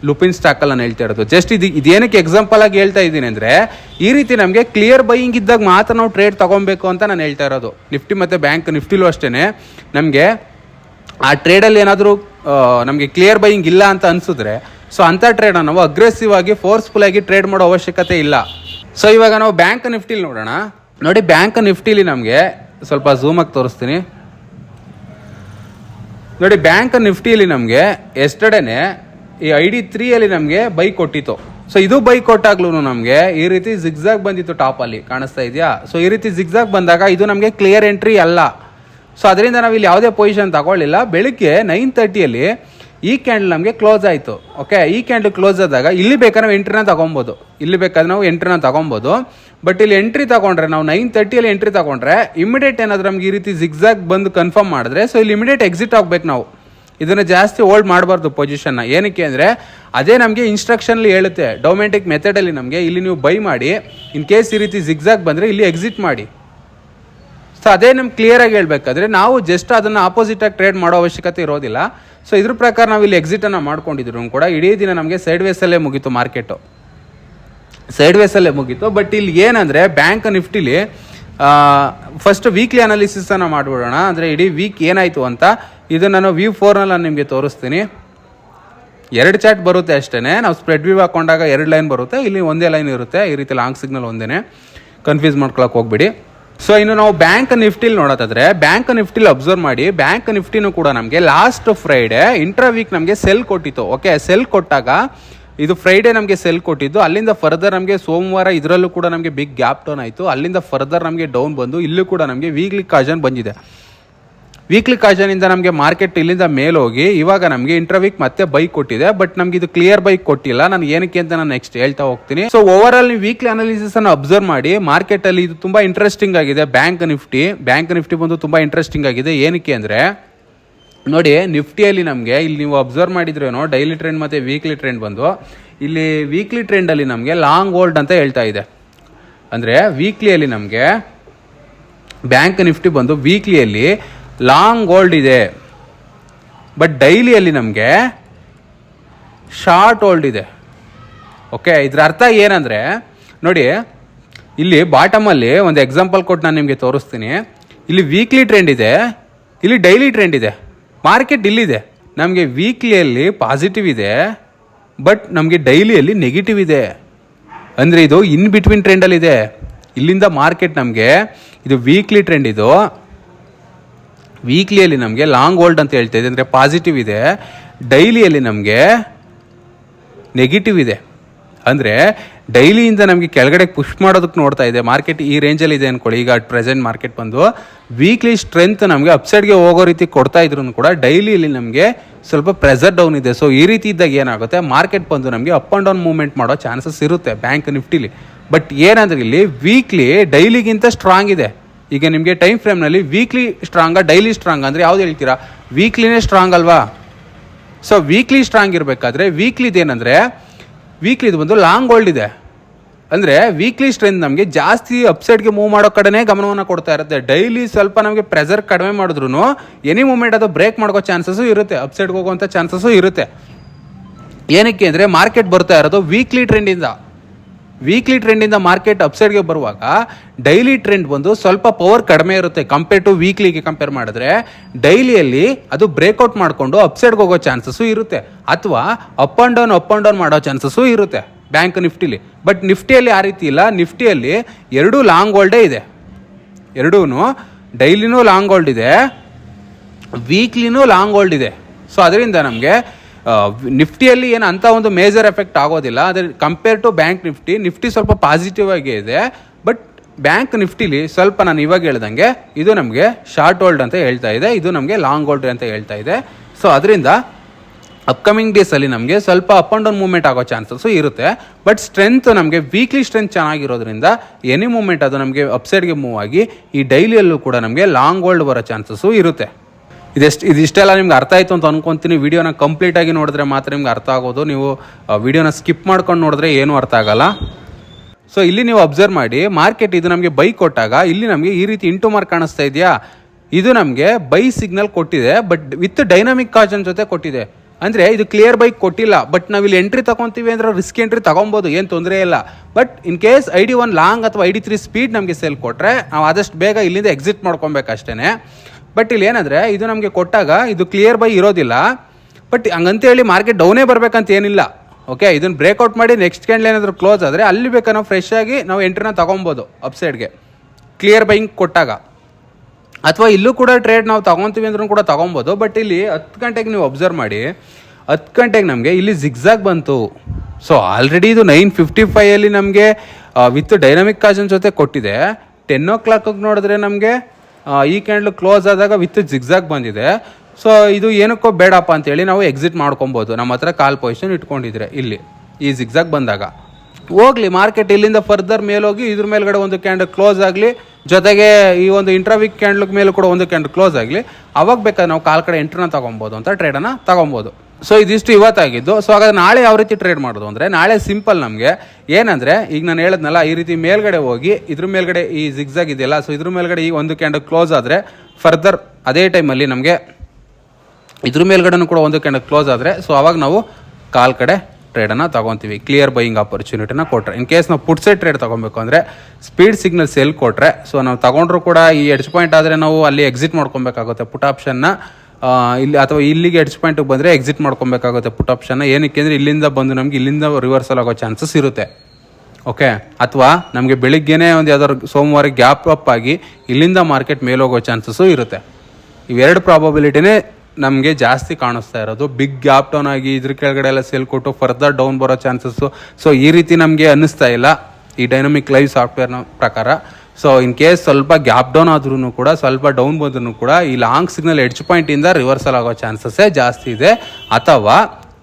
ಲುಪಿನ್ ಸ್ಟಾಕಲ್ ನಾನು ಹೇಳ್ತಾ ಇರೋದು. ಜಸ್ಟ್ ಇದು, ಇದೇನಕ್ಕೆ ಎಕ್ಸಾಂಪಲ್ ಆಗಿ ಹೇಳ್ತಾ ಇದ್ದೀನಿ ಅಂದರೆ, ಈ ರೀತಿ ನಮಗೆ ಕ್ಲಿಯರ್ ಬೈಯಿಂಗ್ ಇದ್ದಾಗ ಮಾತ್ರ ನಾವು ಟ್ರೇಡ್ ತೊಗೊಬೇಕು ಅಂತ ನಾನು ಹೇಳ್ತಾ ಇರೋದು. ನಿಫ್ಟಿ ಮತ್ತು ಬ್ಯಾಂಕ್ ನಿಫ್ಟಿಲೂ ಅಷ್ಟೇ ನಮಗೆ ಆ ಟ್ರೇಡಲ್ಲಿ ಏನಾದರೂ ನಮಗೆ ಕ್ಲಿಯರ್ ಬೈಯಿಂಗ್ ಇಲ್ಲ ಅಂತ ಅನಿಸಿದ್ರೆ ಸೊ ಅಂಥ ಟ್ರೇಡನ್ನು ನಾವು ಅಗ್ರೆಸಿವ್ ಆಗಿ ಫೋರ್ಸ್ಫುಲ್ ಆಗಿ ಟ್ರೇಡ್ ಮಾಡೋ ಅವಶ್ಯಕತೆ ಇಲ್ಲ. ಸೊ ಇವಾಗ ನಾವು ಬ್ಯಾಂಕ್ ನಿಫ್ಟಿಲಿ ನೋಡೋಣ. ನೋಡಿ ಬ್ಯಾಂಕ್ ನಿಫ್ಟಿಲಿ ನಮಗೆ, ಸ್ವಲ್ಪ ಝೂಮಾಗಿ ತೋರಿಸ್ತೀನಿ. ನೋಡಿ ಬ್ಯಾಂಕ್ ನಿಫ್ಟಿಲಿ ನಮಗೆ ಎಸ್ಟರ್ಡೇನೆ ಈ ಐ ಡಿ ತ್ರೀಯಲ್ಲಿ ನಮಗೆ ಬೈಕ್ ಕೊಟ್ಟಿತ್ತು. ಸೊ ಇದು ಬೈಕ್ ಕೊಟ್ಟಾಗ್ಲೂ ನಮಗೆ ಈ ರೀತಿ ಜಿಗ್ಜಾಗ್ ಬಂದಿತ್ತು ಟಾಪಲ್ಲಿ ಕಾಣಿಸ್ತಾ ಇದೆಯಾ? ಸೊ ಈ ರೀತಿ ಜಿಗ್ಜಾಗ್ ಬಂದಾಗ ಇದು ನಮಗೆ ಕ್ಲಿಯರ್ ಎಂಟ್ರಿ ಅಲ್ಲ. ಸೊ ಅದರಿಂದ ನಾವು ಇಲ್ಲಿ ಯಾವುದೇ ಪೊಸಿಷನ್ ತಗೊಳ್ಳಿಲ್ಲ. ಬೆಳಿಗ್ಗೆ ನೈನ್ ತರ್ಟಿಯಲ್ಲಿ ಈ ಕ್ಯಾಂಡಲ್ ನಮಗೆ ಕ್ಲೋಸ್ ಆಯಿತು. ಓಕೆ ಈ ಕ್ಯಾಂಡಲ್ ಕ್ಲೋಸ್ ಆದಾಗ ಇಲ್ಲಿ ಬೇಕಾದ್ರೆ ನಾವು ಎಂಟ್ರಿನ ತಗೊಬೋದು ಇಲ್ಲಿ ಬೇಕಾದ್ರೆ ನಾವು ಎಂಟ್ರಿನ ತಗೊಬೋದು ಬಟ್ ಇಲ್ಲಿ ಎಂಟ್ರಿ ತಗೊಂಡ್ರೆ, ನಾವು ನೈನ್ ತರ್ಟಿಯಲ್ಲಿ ಎಂಟ್ರಿ ತಗೊಂಡ್ರೆ ಇಮಿಡಿಯೇಟ್ ಏನಾದರೂ ನಮ್ಗೆ ಈ ರೀತಿ ಜಿಗ್ಜಾಗ್ ಬಂದು ಕನ್ಫರ್ಮ್ ಮಾಡಿದ್ರೆ ಸೊ ಇಲ್ಲಿ ಇಮಿಡಿಯೇಟ್ ಎಕ್ಸಿಟ್ ಆಗಬೇಕು ನಾವು. ಇದನ್ನು ಜಾಸ್ತಿ ಹೋಲ್ಡ್ ಮಾಡಬಾರ್ದು ಪೊಸಿಷನ್ನ ಏನಕ್ಕೆ ಅಂದರೆ, ಅದೇ ನಮಗೆ ಇನ್ಸ್ಟ್ರಕ್ಷನ್ಲಿ ಹೇಳುತ್ತೆ ಡೊಮೆಟಿಕ್ ಮೆಥಡಲ್ಲಿ ನಮಗೆ ಇಲ್ಲಿ ನೀವು ಬೈ ಮಾಡಿ ಇನ್ ಕೇಸ್ ಈ ರೀತಿ ಜಿಗ್ಜಾಗ್ ಬಂದರೆ ಇಲ್ಲಿ ಎಕ್ಸಿಟ್ ಮಾಡಿ. ಸೊ ಅದೇ ನಮ್ಗೆ ಕ್ಲಿಯರಾಗಿ ಹೇಳಬೇಕಾದ್ರೆ, ನಾವು ಜಸ್ಟ್ ಅದನ್ನು ಆಪೋಸಿಟಾಗಿ ಟ್ರೇಡ್ ಮಾಡೋ ಅವಶ್ಯಕತೆ ಇರೋದಿಲ್ಲ. ಸೊ ಇದ್ರ ಪ್ರಕಾರ ನಾವು ಇಲ್ಲಿ ಎಕ್ಸಿಟನ್ನು ಮಾಡ್ಕೊಂಡಿದ್ರು ಕೂಡ, ಇಡೀ ದಿನ ನಮಗೆ ಸೈಡ್ ವೇಸಲ್ಲೇ ಮುಗೀತು ಮಾರ್ಕೆಟು ಸೈಡ್ ವೇಸಲ್ಲೇ ಮುಗೀತು ಬಟ್ ಇಲ್ಲಿ ಏನಂದರೆ ಬ್ಯಾಂಕ್ ನಿಫ್ಟಿಲಿ ಫಸ್ಟ್ ವೀಕ್ಲಿ ಅನಾಲಿಸಿಸನ್ನು ಮಾಡಿಬಿಡೋಣ. ಅಂದರೆ ಇಡೀ ವೀಕ್ ಏನಾಯಿತು ಅಂತ. ಇದು ನಾನು ವ್ಯೂ ಫೋರ್ನಲ್ಲಿ ನಾನು ನಿಮಗೆ ತೋರಿಸ್ತೀನಿ. ಎರಡು ಚಾಟ್ ಬರುತ್ತೆ ಅಷ್ಟೇ ನಾವು ಸ್ಪ್ರೆಡ್ ವ್ಯೂ ಹಾಕೊಂಡಾಗ ಎರಡು ಲೈನ್ ಬರುತ್ತೆ. ಇಲ್ಲಿ ಒಂದೇ ಲೈನ್ ಇರುತ್ತೆ. ಈ ರೀತಿ ಲಾಂಗ್ ಸಿಗ್ನಲ್ ಒಂದೇ ಕನ್ಫ್ಯೂಸ್ ಮಾಡ್ಕೊಳಕ್ಕೆ ಹೋಗ್ಬಿಡಿ. ಸೊ ಇನ್ನು ನಾವು ಬ್ಯಾಂಕ್ ನಿಫ್ಟಿಲಿ ನೋಡೋದಾದ್ರೆ ಬ್ಯಾಂಕ್ ನಿಫ್ಟಿಲಿ ಅಬ್ಸರ್ವ್ ಮಾಡಿ ಬ್ಯಾಂಕ್ ನಿಫ್ಟಿನೂ ಕೂಡ ನಮಗೆ ಲಾಸ್ಟ್ ಫ್ರೈಡೆ ಇಂಟ್ರಾ ವೀಕ್ ನಮಗೆ ಸೆಲ್ ಕೊಟ್ಟಿತ್ತು. ಓಕೆ ಸೆಲ್ ಕೊಟ್ಟಾಗ ಇದು ಫ್ರೈಡೆ ನಮಗೆ ಸೆಲ್ ಕೊಟ್ಟಿದ್ದು. ಅಲ್ಲಿಂದ ಫರ್ದರ್ ನಮಗೆ ಸೋಮವಾರ ಇದರಲ್ಲೂ ಕೂಡ ನಮಗೆ ಬಿಗ್ ಗ್ಯಾಪ್ ಡೌನ್ ಆಯಿತು. ಅಲ್ಲಿಂದ ಫರ್ದರ್ ನಮಗೆ ಡೌನ್ ಬಂದು ಇಲ್ಲೂ ಕೂಡ ನಮಗೆ ವೀಕ್ಲಿ ಕಾಜನ್ ಬಂದಿದೆ. ವೀಕ್ಲಿ ಕಾಜನಿಂದ ನಮಗೆ ಮಾರ್ಕೆಟ್ ಇಲ್ಲಿಂದ ಮೇಲೋಗಿ ಇವಾಗ ನಮಗೆ ಇಂಟರ್ವೀಕ್ ಮತ್ತೆ ಬೈಕ್ ಕೊಟ್ಟಿದೆ. ಬಟ್ ನಮ್ಗೆ ಇದು ಕ್ಲಿಯರ್ ಬೈಕ್ ಕೊಟ್ಟಿಲ್ಲ. ನಾನು ಏನಕ್ಕೆ ಅಂತ ನಾನು ನೆಕ್ಸ್ಟ್ ಹೇಳ್ತಾ ಹೋಗ್ತೀನಿ. ಸೊ ಓವರ್ ಆಲ್ ನೀವು ವೀಕ್ಲಿ ಅನಾಲಿಸಿಸ್ ಅನ್ನು ಅಬ್ಸರ್ವ್ ಮಾಡಿ ಮಾರ್ಕೆಟ್ ಅಲ್ಲಿ ಇದು ತುಂಬಾ ಇಂಟ್ರೆಸ್ಟಿಂಗ್ ಆಗಿದೆ. ಬ್ಯಾಂಕ್ ನಿಫ್ಟಿ ಬ್ಯಾಂಕ್ ನಿಫ್ಟಿ ಬಂದು ತುಂಬಾ ಇಂಟ್ರೆಸ್ಟಿಂಗ್ ಆಗಿದೆ. ಏನಕ್ಕೆ ಅಂದ್ರೆ ನೋಡಿ, ನಿಫ್ಟಿಯಲ್ಲಿ ನಮಗೆ, ಇಲ್ಲಿ ನೀವು ಅಬ್ಸರ್ವ್ ಮಾಡಿದ್ರೇನೋ ಡೈಲಿ ಟ್ರೆಂಡ್ ಮತ್ತು ವೀಕ್ಲಿ ಟ್ರೆಂಡ್ ಬಂದು, ಇಲ್ಲಿ ವೀಕ್ಲಿ ಟ್ರೆಂಡಲ್ಲಿ ನಮಗೆ ಲಾಂಗ್ ಹೋಲ್ಡ್ ಅಂತ ಹೇಳ್ತಾ ಇದೆ. ಅಂದರೆ ವೀಕ್ಲಿಯಲ್ಲಿ ನಮಗೆ ಬ್ಯಾಂಕ್ ನಿಫ್ಟಿ ಬಂದು ವೀಕ್ಲಿಯಲ್ಲಿ ಲಾಂಗ್ ಹೋಲ್ಡ್ ಇದೆ. ಬಟ್ ಡೈಲಿಯಲ್ಲಿ ನಮಗೆ ಶಾರ್ಟ್ ಹೋಲ್ಡ್ ಇದೆ. ಓಕೆ ಇದರ ಅರ್ಥ ಏನಂದರೆ, ನೋಡಿ, ಇಲ್ಲಿ ಬಾಟಮಲ್ಲಿ ಒಂದು ಎಕ್ಸಾಂಪಲ್ ಕೊಟ್ಟು ನಾನು ನಿಮಗೆ ತೋರಿಸ್ತೀನಿ. ಇಲ್ಲಿ ವೀಕ್ಲಿ ಟ್ರೆಂಡ್ ಇದೆ, ಇಲ್ಲಿ ಡೈಲಿ ಟ್ರೆಂಡ್ ಇದೆ. ಮಾರ್ಕೆಟ್ ಇಲ್ಲಿದೆ. ನಮಗೆ ವೀಕ್ಲಿಯಲ್ಲಿ ಪಾಸಿಟಿವ್ ಇದೆ ಬಟ್ ನಮಗೆ ಡೈಲಿಯಲ್ಲಿ ನೆಗೆಟಿವ್ ಇದೆ. ಅಂದರೆ ಇದು ಇನ್ ಬಿಟ್ವೀನ್ ಟ್ರೆಂಡಲ್ಲಿದೆ ಇಲ್ಲಿಂದ ಮಾರ್ಕೆಟ್ ನಮಗೆ ಇದು ವೀಕ್ಲಿ ಟ್ರೆಂಡ್ ಇದು. ವೀಕ್ಲಿಯಲ್ಲಿ ನಮಗೆ ಲಾಂಗ್ ಹೋಲ್ಡ್ ಅಂತ ಹೇಳ್ತಾ ಇದೆ, ಅಂದರೆ ಪಾಸಿಟಿವ್ ಇದೆ. ಡೈಲಿಯಲ್ಲಿ ನಮಗೆ ನೆಗೆಟಿವ್ ಇದೆ. ಅಂದರೆ ಡೈಲಿಯಿಂದ ನಮಗೆ ಕೆಳಗಡೆ ಪುಷ್ ಮಾಡೋದಕ್ಕೆ ನೋಡ್ತಾ ಇದೆ. ಮಾರ್ಕೆಟ್ ಈ ರೇಂಜಲ್ಲಿ ಇದೆ ಅನ್ಕೊಳ್ಳಿ. ಈಗ ಪ್ರೆಸೆಂಟ್ ಮಾರ್ಕೆಟ್ ಬಂದು ವೀಕ್ಲಿ ಸ್ಟ್ರೆಂತ್ ನಮಗೆ ಅಪ್ಸೈಡ್ಗೆ ಹೋಗೋ ರೀತಿ ಕೊಡ್ತಾ ಇದ್ರು ಕೂಡ ಡೈಲಿಯಲ್ಲಿ ನಮಗೆ ಸ್ವಲ್ಪ ಪ್ರೆಸರ್ ಡೌನ್ ಇದೆ. ಸೊ ಈ ರೀತಿ ಇದ್ದಾಗ ಏನಾಗುತ್ತೆ? ಮಾರ್ಕೆಟ್ ಬಂದು ನಮಗೆ ಅಪ್ ಆ್ಯಂಡ್ ಡೌನ್ ಮೂವ್ಮೆಂಟ್ ಮಾಡೋ ಚಾನ್ಸಸ್ ಇರುತ್ತೆ ಬ್ಯಾಂಕ್ ನಿಫ್ಟಿಲಿ ಬಟ್ ಏನಂದ್ರೆ ಇಲ್ಲಿ ವೀಕ್ಲಿ ಡೈಲಿಗಿಂತ ಸ್ಟ್ರಾಂಗ್ ಇದೆ. ಈಗ ನಿಮಗೆ ಟೈಮ್ ಫ್ರೇಮ್ನಲ್ಲಿ ವೀಕ್ಲಿ ಸ್ಟ್ರಾಂಗ ಡೈಲಿ ಸ್ಟ್ರಾಂಗ್ ಅಂದರೆ ಯಾವ್ದು ಹೇಳ್ತೀರಾ? ವೀಕ್ಲಿನೇ ಸ್ಟ್ರಾಂಗ್ ಅಲ್ವಾ? ಸೊ ವೀಕ್ಲಿ ಸ್ಟ್ರಾಂಗ್ ಇರಬೇಕಾದ್ರೆ ವೀಕ್ಲಿದೇನೆಂದರೆ ವೀಕ್ಲಿದು ಬಂದು ಲಾಂಗ್ ಹೋಲ್ಡ್ ಇದೆ. ಅಂದರೆ ವೀಕ್ಲಿ ಸ್ಟ್ರೆಂತ್ ನಮಗೆ ಜಾಸ್ತಿ ಅಪ್ಸೈಡ್ಗೆ ಮೂವ್ ಮಾಡೋ ಕಡೆನೇ ಗಮನವನ್ನು ಕೊಡ್ತಾ ಇರುತ್ತೆ. ಡೈಲಿ ಸ್ವಲ್ಪ ನಮಗೆ ಪ್ರೆಸರ್ ಕಡಿಮೆ ಮಾಡಿದ್ರು ಎನಿ ಮೂಮೆಂಟ್ ಅದು ಬ್ರೇಕ್ ಮಾಡೋ ಚಾನ್ಸಸ್ಸು ಇರುತ್ತೆ. ಅಪ್ಸೈಡ್ಗೆ ಹೋಗುವಂಥ ಚಾನ್ಸಸ್ಸು ಇರುತ್ತೆ. ಏನಕ್ಕೆ ಅಂದರೆ ಮಾರ್ಕೆಟ್ ಬರ್ತಾ ಇರೋದು ವೀಕ್ಲಿ ಟ್ರೆಂಡಿಂದ ವೀಕ್ಲಿ ಟ್ರೆಂಡಿಂದ ಮಾರ್ಕೆಟ್ ಅಪ್ಸೈಡ್ಗೆ ಬರುವಾಗ ಡೈಲಿ ಟ್ರೆಂಡ್ ಬಂದು ಸ್ವಲ್ಪ ಪವರ್ ಕಡಿಮೆ ಇರುತ್ತೆ ಕಂಪೇರ್ ಟು ವೀಕ್ಲಿಗೆ ಕಂಪೇರ್ ಮಾಡಿದ್ರೆ. ಡೈಲಿಯಲ್ಲಿ ಅದು ಬ್ರೇಕ್ಔಟ್ ಮಾಡಿಕೊಂಡು ಅಪ್ಸೈಡ್ಗೆ ಹೋಗೋ ಚಾನ್ಸಸ್ಸು ಇರುತ್ತೆ. ಅಥವಾ up and down up and down ಮಾಡೋ ಚಾನ್ಸಸ್ಸು ಇರುತ್ತೆ ಬ್ಯಾಂಕ್ ನಿಫ್ಟಿಲಿ. ಬಟ್ ನಿಫ್ಟಿಯಲ್ಲಿ ಆ ರೀತಿ ಇಲ್ಲ. ನಿಫ್ಟಿಯಲ್ಲಿ ಎರಡೂ ಲಾಂಗ್ ಹೋಲ್ಡೇ ಇದೆ. ಎರಡೂ ಡೈಲಿನೂ ಲಾಂಗ್ ಹೋಲ್ಡ್ ಇದೆ. ವೀಕ್ಲಿನೂ ಲಾಂಗ್ ಹೋಲ್ಡ್ ಇದೆ. ಸೊ ಅದರಿಂದ ನಮಗೆ ನಿಫ್ಟಿಯಲ್ಲಿ ಏನು ಅಂಥ ಒಂದು ಮೇಜರ್ ಎಫೆಕ್ಟ್ ಆಗೋದಿಲ್ಲ ಅದ್ರ compare to bank Nifty Nifty ಸ್ವಲ್ಪ ಪಾಸಿಟಿವ್ ಆಗಿ ಇದೆ ಬಟ್ ಬ್ಯಾಂಕ್ ನಿಫ್ಟಿಲಿ ಸ್ವಲ್ಪ ನಾನು ಇವಾಗ ಹೇಳ್ದಂಗೆ ಇದು ನಮಗೆ ಶಾರ್ಟ್ ಹೋಲ್ಡ್ ಅಂತ ಹೇಳ್ತಾ ಇದೆ, ಇದು ನಮಗೆ ಲಾಂಗ್ ಹೋಲ್ಡ್ ಅಂತ ಹೇಳ್ತಾ ಇದೆ. ಸೊ ಅದರಿಂದ ಅಪ್ಕಮಿಂಗ್ ಡೇಸಲ್ಲಿ ನಮಗೆ ಸ್ವಲ್ಪ ಅಪ್ ಆ್ಯಂಡ್ ಡೌನ್ ಮೂವ್ಮೆಂಟ್ ಆಗೋ ಚಾನ್ಸಸ್ಸು ಇರುತ್ತೆ ಬಟ್ ಸ್ಟ್ರೆಂತ್ ನಮಗೆ ವೀಕ್ಲಿ ಸ್ಟ್ರೆಂತ್ ಚೆನ್ನಾಗಿರೋದ್ರಿಂದ ಎನಿ ಮೂವ್ಮೆಂಟ್ ಅದು ನಮಗೆ ಅಪ್ಸೈಡ್ಗೆ ಮೂವ್ ಆಗಿ ಈ ಡೈಲಿಯಲ್ಲೂ ಕೂಡ ನಮಗೆ ಲಾಂಗ್ ಹೋಲ್ಡ್ ಬರೋ ಚಾನ್ಸಸ್ಸು ಇರುತ್ತೆ. ಇದೆಷ್ಟು ಇದಿಷ್ಟೆಲ್ಲ ನಿಮ್ಗೆ ಅರ್ಥ ಆಯಿತು ಅಂತ ಅನ್ಕೊಂತೀನಿ. ವಿಡಿಯೋನ ಕಂಪ್ಲೀಟಾಗಿ ನೋಡಿದ್ರೆ ಮಾತ್ರ ನಿಮ್ಗೆ ಅರ್ಥ ಆಗೋದು. ನೀವು ವೀಡಿಯೋನ ಸ್ಕಿಪ್ ಮಾಡ್ಕೊಂಡು ನೋಡಿದ್ರೆ ಏನೂ ಅರ್ಥ ಆಗಲ್ಲ. ಸೊ ಇಲ್ಲಿ ನೀವು ಅಬ್ಸರ್ವ್ ಮಾಡಿ ಮಾರ್ಕೆಟ್ ಇದು ನಮಗೆ ಬೈ ಕೊಟ್ಟಾಗ, ಇಲ್ಲಿ ನಮಗೆ ಈ ರೀತಿ ಇಂಟು ಮಾರ್ಕ್ ಕಾಣಿಸ್ತಾ ಇದೆಯಾ? ಇದು ನಮಗೆ ಬೈ ಸಿಗ್ನಲ್ ಕೊಟ್ಟಿದೆ ಬಟ್ ವಿತ್ ಡೈನಾಮಿಕ್ ಕಾಜನ್ ಜೊತೆ ಕೊಟ್ಟಿದೆ. ಅಂದರೆ ಇದು ಕ್ಲಿಯರ್ ಬೈಕ್ ಕೊಟ್ಟಿಲ್ಲ ಬಟ್ ನಾವು ಇಲ್ಲಿ ಎಂಟ್ರಿ ತಗೊತೀವಿ ಅಂದರೆ ರಿಸ್ಕ್ ಎಂಟ್ರಿ ತಗೊಬೋದು, ಏನು ತೊಂದರೆ ಇಲ್ಲ. But in case I D one long ಅಥವಾ ಐ ಡಿ ತ್ರೀ ಸ್ಪೀಡ್ ನಮಗೆ ಸೇಲ್ ಕೊಟ್ಟರೆ ನಾವು ಆದಷ್ಟು ಬೇಗ ಇಲ್ಲಿಂದ ಎಕ್ಸಿಟ್ ಮಾಡ್ಕೊಬೇಕಷ್ಟೇ ಬಟ್ ಇಲ್ಲಿ ಏನಂದರೆ, ಇದು ನಮಗೆ ಕೊಟ್ಟಾಗ ಇದು ಕ್ಲಿಯರ್ ಬೈ ಇರೋದಿಲ್ಲ. ಬಟ್ ಹಂಗಂತೇಳಿ ಮಾರ್ಕೆಟ್ ಡೌನೇ ಬರಬೇಕಂತ ಏನಿಲ್ಲ. ಓಕೆ ಇದನ್ನು ಬ್ರೇಕ್ಔಟ್ ಮಾಡಿ ನೆಕ್ಸ್ಟ್ ಕ್ಯಾಂಡಲ್ ಏನಾದರೂ ಕ್ಲೋಸ್ ಆದರೆ ಅಲ್ಲಿ ಬೇಕಾ ನಾವು ಫ್ರೆಶ್ ಆಗಿ ನಾವು ಎಂಟ್ರಿನ ತೊಗೊಬೋದು ಅಪ್ಸೈಡ್ಗೆ ಕ್ಲಿಯರ್ ಬೈಂಗ್ ಕೊಟ್ಟಾಗ. ಅಥವಾ ಇಲ್ಲೂ ಕೂಡ ಟ್ರೇಡ್ ನಾವು ತೊಗೊತೀವಿ ಅಂದ್ರೂ ಕೂಡ ತೊಗೊಬೋದು. ಬಟ್ ಇಲ್ಲಿ ಹತ್ತು ಗಂಟೆಗೆ ನೀವು ಅಬ್ಸರ್ವ್ ಮಾಡಿ, ಹತ್ತು ಗಂಟೆಗೆ ನಮಗೆ ಇಲ್ಲಿ ಜಿಗ್ಜಾಗ್ ಬಂತು. ಸೊ ಆಲ್ರೆಡಿ ಇದು ನೈನ್ ಫಿಫ್ಟಿ ಫೈಯಲ್ಲಿ ನಮಗೆ ವಿತ್ ಡೈನಮಿಕ್ ಕಾಜನ್ ಜೊತೆ ಕೊಟ್ಟಿದೆ. ಟೆನ್ ಓ ಕ್ಲಾಕಿಗೆ ನೋಡಿದ್ರೆ ನಮಗೆ ಈ ಕ್ಯಾಂಡ್ಲು ಕ್ಲೋಸ್ ಆದಾಗ ವಿತ್ ಜಿಗ್ಜಾಗ್ ಬಂದಿದೆ. ಸೊ ಇದು ಏನಕ್ಕೋ ಬೇಡಪ್ಪ ಅಂತೇಳಿ ನಾವು ಎಕ್ಸಿಟ್ ಮಾಡ್ಕೊಬೋದು. ನಮ್ಮ ಹತ್ರ ಕಾಲ್ ಪೊಸಿಷನ್ ಇಟ್ಕೊಂಡಿದ್ರೆ ಇಲ್ಲಿ, ಈ ಜಿಗ್ಜಾಗ್ ಬಂದಾಗ. ಹೋಗ್ಲಿ ಮಾರ್ಕೆಟ್ ಇಲ್ಲಿಂದ ಫರ್ದರ್ ಮೇಲೋಗಿ ಇದ್ರ ಮೇಲ್ಗಡೆ ಒಂದು ಕ್ಯಾಂಡಲ್ ಕ್ಲೋಸ್ ಆಗಲಿ, ಜೊತೆಗೆ ಈ ಒಂದು ಇಂಟ್ರಾವಿಕ್ ಕ್ಯಾಂಡಲ್ ಮೇಲೆ ಕೂಡ ಒಂದು ಕ್ಯಾಂಡಲ್ ಕ್ಲೋಸ್ ಆಗಲಿ. ಅವಾಗ ಬೇಕಾದ್ರೆ ನಾವು ಕಾಲ್ ಕಡೆ ಎಂಟ್ರನ್ನ ತಗೊಬೋದು ಅಂತ ಟ್ರೇಡನ್ನು ತಗೊಬೋದು. ಸೊ ಇದಿಷ್ಟು ಇವತ್ತಾಗಿದ್ದು. ಸೊ ಹಾಗಾದ್ರೆ ನಾಳೆ ಯಾವ ರೀತಿ ಟ್ರೇಡ್ ಮಾಡೋದು ಅಂದರೆ, ನಾಳೆ ಸಿಂಪಲ್ ನಮಗೆ. ಏನಂದರೆ, ಈಗ ನಾನು ಹೇಳಿದ್ನಲ್ಲ, ಈ ರೀತಿ ಮೇಲ್ಗಡೆ ಹೋಗಿ, ಇದ್ರ ಮೇಲ್ಗಡೆ ಈ ಜಿಗ್ಜಾಗ್ ಇದೆಯಲ್ಲ ಸೊ ಇದ್ರ ಮೇಲ್ಗಡೆ ಈ ಒಂದು ಕ್ಯಾಂಡಲ್ ಕ್ಲೋಸ್ ಆದರೆ ಫರ್ದರ್ ಅದೇ ಟೈಮಲ್ಲಿ ನಮಗೆ ಇದ್ರ ಮೇಲ್ಗಡೆನೂ ಕೂಡ ಒಂದು ಕ್ಯಾಂಡಲ್ ಕ್ಲೋಸ್ ಆದರೆ ಸೊ ಅವಾಗ ನಾವು ಕಾಲ್ ಕಡೆ ಟ್ರೇಡನ್ನು ತಗೊತೀವಿ. ಕ್ಲಿಯರ್ ಬೈಯಿಂಗ್ ಆಪರ್ಚುನಿಟಿನ ಕೊಟ್ಟರೆ ಇನ್ ಕೇಸ್ ನಾವು ಪುಟ್ ಸೈಡ್ ಟ್ರೇಡ್ ತೊಗೊಬೇಕು ಅಂದರೆ ಸ್ಪೀಡ್ ಸಿಗ್ನಲ್ ಸೆಲ್ ಕೊಟ್ಟರೆ ಸೊ ನಾವು ತಗೊಂಡ್ರು ಕೂಡ ಈ ಎಡ್ಜ್ ಪಾಯಿಂಟ್ ಆದರೆ ನಾವು ಅಲ್ಲಿ ಎಕ್ಸಿಟ್ ಮಾಡ್ಕೊಬೇಕಾಗುತ್ತೆ ಪುಟ್ ಆಪ್ಷನ್ನ ಇಲ್ಲಿ ಅಥವಾ ಇಲ್ಲಿಗೆ ಎಡ್ಜ್ ಪಾಯಿಂಟಿಗೆ ಬಂದರೆ ಎಕ್ಸಿಟ್ ಮಾಡ್ಕೊಬೇಕಾಗುತ್ತೆ ಪುಟ್ ಆಪ್ಷನ್ನ ಏನಕ್ಕೆ ಅಂದರೆ ಇಲ್ಲಿಂದ ಬಂದು ನಮಗೆ ಇಲ್ಲಿಂದ ರಿವರ್ಸಲ್ ಆಗೋ ಚಾನ್ಸಸ್ ಇರುತ್ತೆ. ಓಕೆ ಅಥವಾ ನಮಗೆ ಬೆಳಿಗ್ಗೆನೇ ಒಂದು ಯಾವ್ದಾದ್ರು ಸೋಮವಾರ ಗ್ಯಾಪ್ ಅಪ್ ಆಗಿ ಇಲ್ಲಿಂದ ಮಾರ್ಕೆಟ್ ಮೇಲೋಗೋ ಚಾನ್ಸಸ್ಸು ಇರುತ್ತೆ. ಇವೆರಡು ಪ್ರಾಬಬಿಲಿಟಿನೇ ನಮಗೆ ಜಾಸ್ತಿ ಕಾಣಿಸ್ತಾ ಇರೋದು. ಬಿಗ್ ಗ್ಯಾಪ್ ಡೌನ್ ಆಗಿ ಇದ್ರ ಕೆಳಗಡೆ ಎಲ್ಲ ಸೇಲ್ ಕೊಟ್ಟು ಫರ್ದರ್ ಡೌನ್ ಬರೋ ಚಾನ್ಸಸ್ಸು ಸೊ ಈ ರೀತಿ ನಮಗೆ ಅನ್ನಿಸ್ತಾ ಇಲ್ಲ ಈ ಡೈನಮಿಕ್ ಲೈವ್ ಸಾಫ್ಟ್ವೇರ್ನ ಪ್ರಕಾರ. ಸೊ ಇನ್ ಕೇಸ್ ಸ್ವಲ್ಪ ಗ್ಯಾಪ್ ಡೌನ್ ಆದ್ರೂ ಕೂಡ, ಸ್ವಲ್ಪ ಡೌನ್ ಬಂದ್ರೂ ಕೂಡ, ಈ ಲಾಂಗ್ ಸಿಗ್ನಲ್ ಎಡ್ಜ್ ಪಾಯಿಂಟಿಂದ ರಿವರ್ಸಲ್ ಆಗೋ ಚಾನ್ಸಸ್ಸೇ ಜಾಸ್ತಿ ಇದೆ. ಅಥವಾ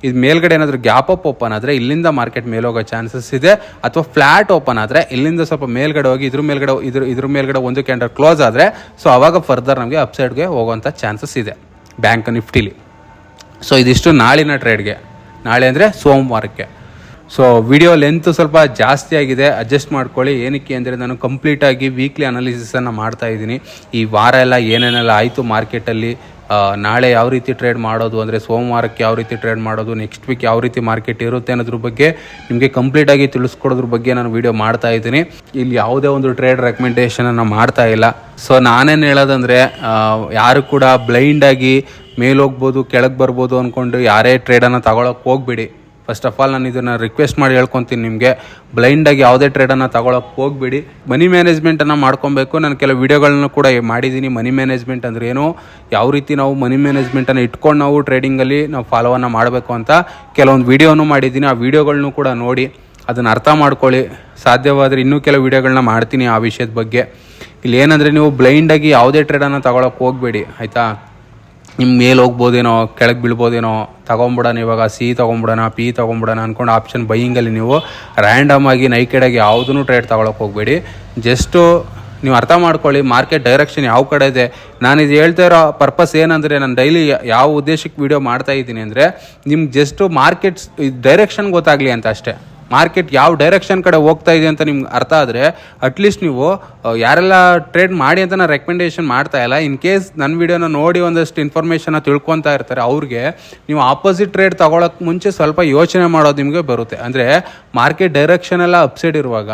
ಇದು ಮೇಲ್ಗಡೆ ಏನಾದರೂ ಗ್ಯಾಪ್ ಅಪ್ ಓಪನ್ ಆದರೆ, ಇಲ್ಲಿಂದ ಮಾರ್ಕೆಟ್ ಮೇಲೋಗೋ ಚಾನ್ಸಸ್ ಇದೆ. ಅಥವಾ ಫ್ಲಾಟ್ ಓಪನ್ ಆದರೆ, ಇಲ್ಲಿಂದ ಸ್ವಲ್ಪ ಮೇಲ್ಗಡೆ ಹೋಗಿ, ಇದ್ರ ಮೇಲ್ಗಡೆ, ಇದ್ರ ಇದ್ರ ಮೇಲ್ಗಡೆ ಒಂದು ಕ್ಯಾಂಡಲ್ ಕ್ಲೋಸ್ ಆದರೆ ಸೊ ಅವಾಗ ಫರ್ದರ್ ನಮಗೆ ಅಪ್ಸೈಡ್ಗೆ ಹೋಗುವಂಥ ಚಾನ್ಸಸ್ ಇದೆ ಬ್ಯಾಂಕ್ ನಿಫ್ಟಿಲಿ. ಸೊ ಇದಿಷ್ಟು ನಾಳಿನ ಟ್ರೇಡ್ಗೆ ನಾಳೆ ಅಂದರೆ ಸೋಮವಾರಕ್ಕೆ. ಸೊ ವಿಡಿಯೋ ಲೆಂತ್ ಸ್ವಲ್ಪ ಜಾಸ್ತಿ ಆಗಿದೆ. ಅಡ್ಜಸ್ಟ್ ಮಾಡ್ಕೊಳ್ಳಿ. ಏನಕ್ಕೆ ಅಂದರೆ ನಾನು ಕಂಪ್ಲೀಟಾಗಿ ವೀಕ್ಲಿ ಅನಾಲಿಸಿಸನ್ನು ಮಾಡ್ತಾ ಇದ್ದೀನಿ. ಈ ವಾರ ಎಲ್ಲ ಏನೇನೆಲ್ಲ ಆಯಿತು ಮಾರ್ಕೆಟಲ್ಲಿ ನಾಳೆ ಯಾವ ರೀತಿ ಟ್ರೇಡ್ ಮಾಡೋದು? ಅಂದರೆ ಸೋಮವಾರಕ್ಕೆ ಯಾವ ರೀತಿ ಟ್ರೇಡ್ ಮಾಡೋದು? ನೆಕ್ಸ್ಟ್ ವೀಕ್ ಯಾವ ರೀತಿ ಮಾರ್ಕೆಟ್ ಇರುತ್ತೆ ಅನ್ನೋದ್ರ ಬಗ್ಗೆ ನಿಮಗೆ ಕಂಪ್ಲೀಟಾಗಿ ತಿಳಿಸ್ಕೊಡೋದ್ರ ಬಗ್ಗೆ ನಾನು ವೀಡಿಯೋ ಮಾಡ್ತಾ ಇದ್ದೀನಿ. ಇಲ್ಲಿ ಯಾವುದೇ ಒಂದು ಟ್ರೇಡ್ ರೆಕಮೆಂಡೇಷನನ್ನು ಮಾಡ್ತಾ ಇಲ್ಲ. ಸೊ ನಾನೇನು ಹೇಳೋದಂದರೆ ಯಾರು ಕೂಡ ಬ್ಲೈಂಡಾಗಿ ಮೇಲೋಗ್ಬೋದು ಕೆಳಗೆ ಬರ್ಬೋದು ಅಂದ್ಕೊಂಡು ಯಾರೇ ಟ್ರೇಡನ್ನು ತಗೊಳಕ್ಕೆ ಹೋಗ್ಬೇಡಿ. ಫಸ್ಟ್ ಆಫ್ ಆಲ್ ನಾನು ಇದನ್ನು ರಿಕ್ವೆಸ್ಟ್ ಮಾಡಿ ಹೇಳ್ಕೊತೀನಿ ನಿಮಗೆ. ಬ್ಲೈಂಡಾಗಿ ಯಾವುದೇ ಟ್ರೇಡನ್ನು ತಗೊಳಕ್ಕೆ ಹೋಗ್ಬೇಡಿ. ಮನಿ ಮ್ಯಾನೇಜ್ಮೆಂಟನ್ನು ಮಾಡ್ಕೊಬೇಕು. ನಾನು ಕೆಲವು ವಿಡಿಯೋಗಳನ್ನು ಕೂಡ ಮಾಡಿದ್ದೀನಿ ಮನಿ ಮ್ಯಾನೇಜ್ಮೆಂಟ್ ಅಂದ್ರೆ ಏನು? ಯಾವ ರೀತಿ ನಾವು ಮನಿ ಮ್ಯಾನೇಜ್ಮೆಂಟನ್ನು ಇಟ್ಕೊಂಡು ನಾವು ಟ್ರೇಡಿಂಗಲ್ಲಿ ನಾವು ಫಾಲೋವನ್ನು ಮಾಡಬೇಕು ಅಂತ ಕೆಲವೊಂದು ವಿಡಿಯೋನು ಮಾಡಿದ್ದೀನಿ ಆ ವಿಡಿಯೋಗಳನ್ನೂ ಕೂಡ ನೋಡಿ ಅದನ್ನು ಅರ್ಥ ಮಾಡ್ಕೊಳ್ಳಿ. ಸಾಧ್ಯವಾದರೆ ಇನ್ನೂ ಕೆಲವು ವಿಡಿಯೋಗಳನ್ನ ಮಾಡ್ತೀನಿ ಆ ವಿಷಯದ ಬಗ್ಗೆ. ಇಲ್ಲಿ ಏನಂದರೆ ನೀವು ಬ್ಲೈಂಡಾಗಿ ಯಾವುದೇ ಟ್ರೇಡನ್ನು ತಗೊಳಕ್ಕೆ ಹೋಗಬೇಡಿ. ಆಯಿತಾ? ನಿಮ್ಮ ಮೇಲೆ ಹೋಗ್ಬೋದೇನೋ, ಕೆಳಗೆ ಬೀಳ್ಬೋದೇನೋ, ತೊಗೊಂಬಿಡೋಣ ಇವಾಗ ಸಿ ತೊಗೊಂಬಿಡೋಣ ಪಿ ತೊಗೊಂಬಿಡೋಣ ಅಂದ್ಕೊಂಡು ಆಪ್ಷನ್ ಬೈಯಿಂಗಲ್ಲಿ ನೀವು ರ್ಯಾಂಡಮ್ ಆಗಿ ನೈಕೆಡಾಗಿ ಯಾವುದೂ ಟ್ರೇಡ್ ತೊಗೊಳಕ್ಕೆ ಹೋಗಬೇಡಿ. ಜಸ್ಟು ನೀವು ಅರ್ಥ ಮಾಡ್ಕೊಳ್ಳಿ ಮಾರ್ಕೆಟ್ ಡೈರೆಕ್ಷನ್ ಯಾವ ಕಡೆ ಇದೆ. ನಾನು ಇದು ಹೇಳ್ತಾ ಇರೋ ಪರ್ಪಸ್ ಏನಂದರೆ ನಾನು ಡೈಲಿ ಯಾವ ಉದ್ದೇಶಕ್ಕೆ ವೀಡಿಯೋ ಮಾಡ್ತಾ ಇದ್ದೀನಿ ಅಂದರೆ ನಿಮ್ಗೆ ಜಸ್ಟು ಮಾರ್ಕೆಟ್ಸ್ ಡೈರೆಕ್ಷನ್ ಗೊತ್ತಾಗಲಿ ಅಂತ ಅಷ್ಟೇ. ಮಾರ್ಕೆಟ್ ಯಾವ ಡೈರೆಕ್ಷನ್ ಕಡೆ ಹೋಗ್ತಾ ಇದೆ ಅಂತ ನಿಮ್ಗೆ ಅರ್ಥ ಆದರೆ ಅಟ್ಲೀಸ್ಟ್ ನೀವು ಯಾರೆಲ್ಲ ಟ್ರೇಡ್ ಮಾಡಿ ಅಂತ ನಾನು ರೆಕಮೆಂಡೇಶನ್ ಮಾಡ್ತಾ ಇಲ್ಲ. ಇನ್ ಕೇಸ್ ನನ್ನ ವಿಡಿಯೋನ ನೋಡಿ ಒಂದಷ್ಟು ಇನ್ಫಾರ್ಮೇಷನ್ನ ತಿಳ್ಕೊತಾ ಇರ್ತಾರೆ, ಅವ್ರಿಗೆ ನೀವು ಆಪೋಸಿಟ್ ಟ್ರೇಡ್ ತಗೊಳಕ್ಕೆ ಮುಂಚೆ ಸ್ವಲ್ಪ ಯೋಚನೆ ಮಾಡೋದು ನಿಮಗೆ ಬರುತ್ತೆ. ಅಂದರೆ ಮಾರ್ಕೆಟ್ ಡೈರೆಕ್ಷನ್ ಎಲ್ಲ ಅಪ್ಸೈಡ್ ಇರುವಾಗ,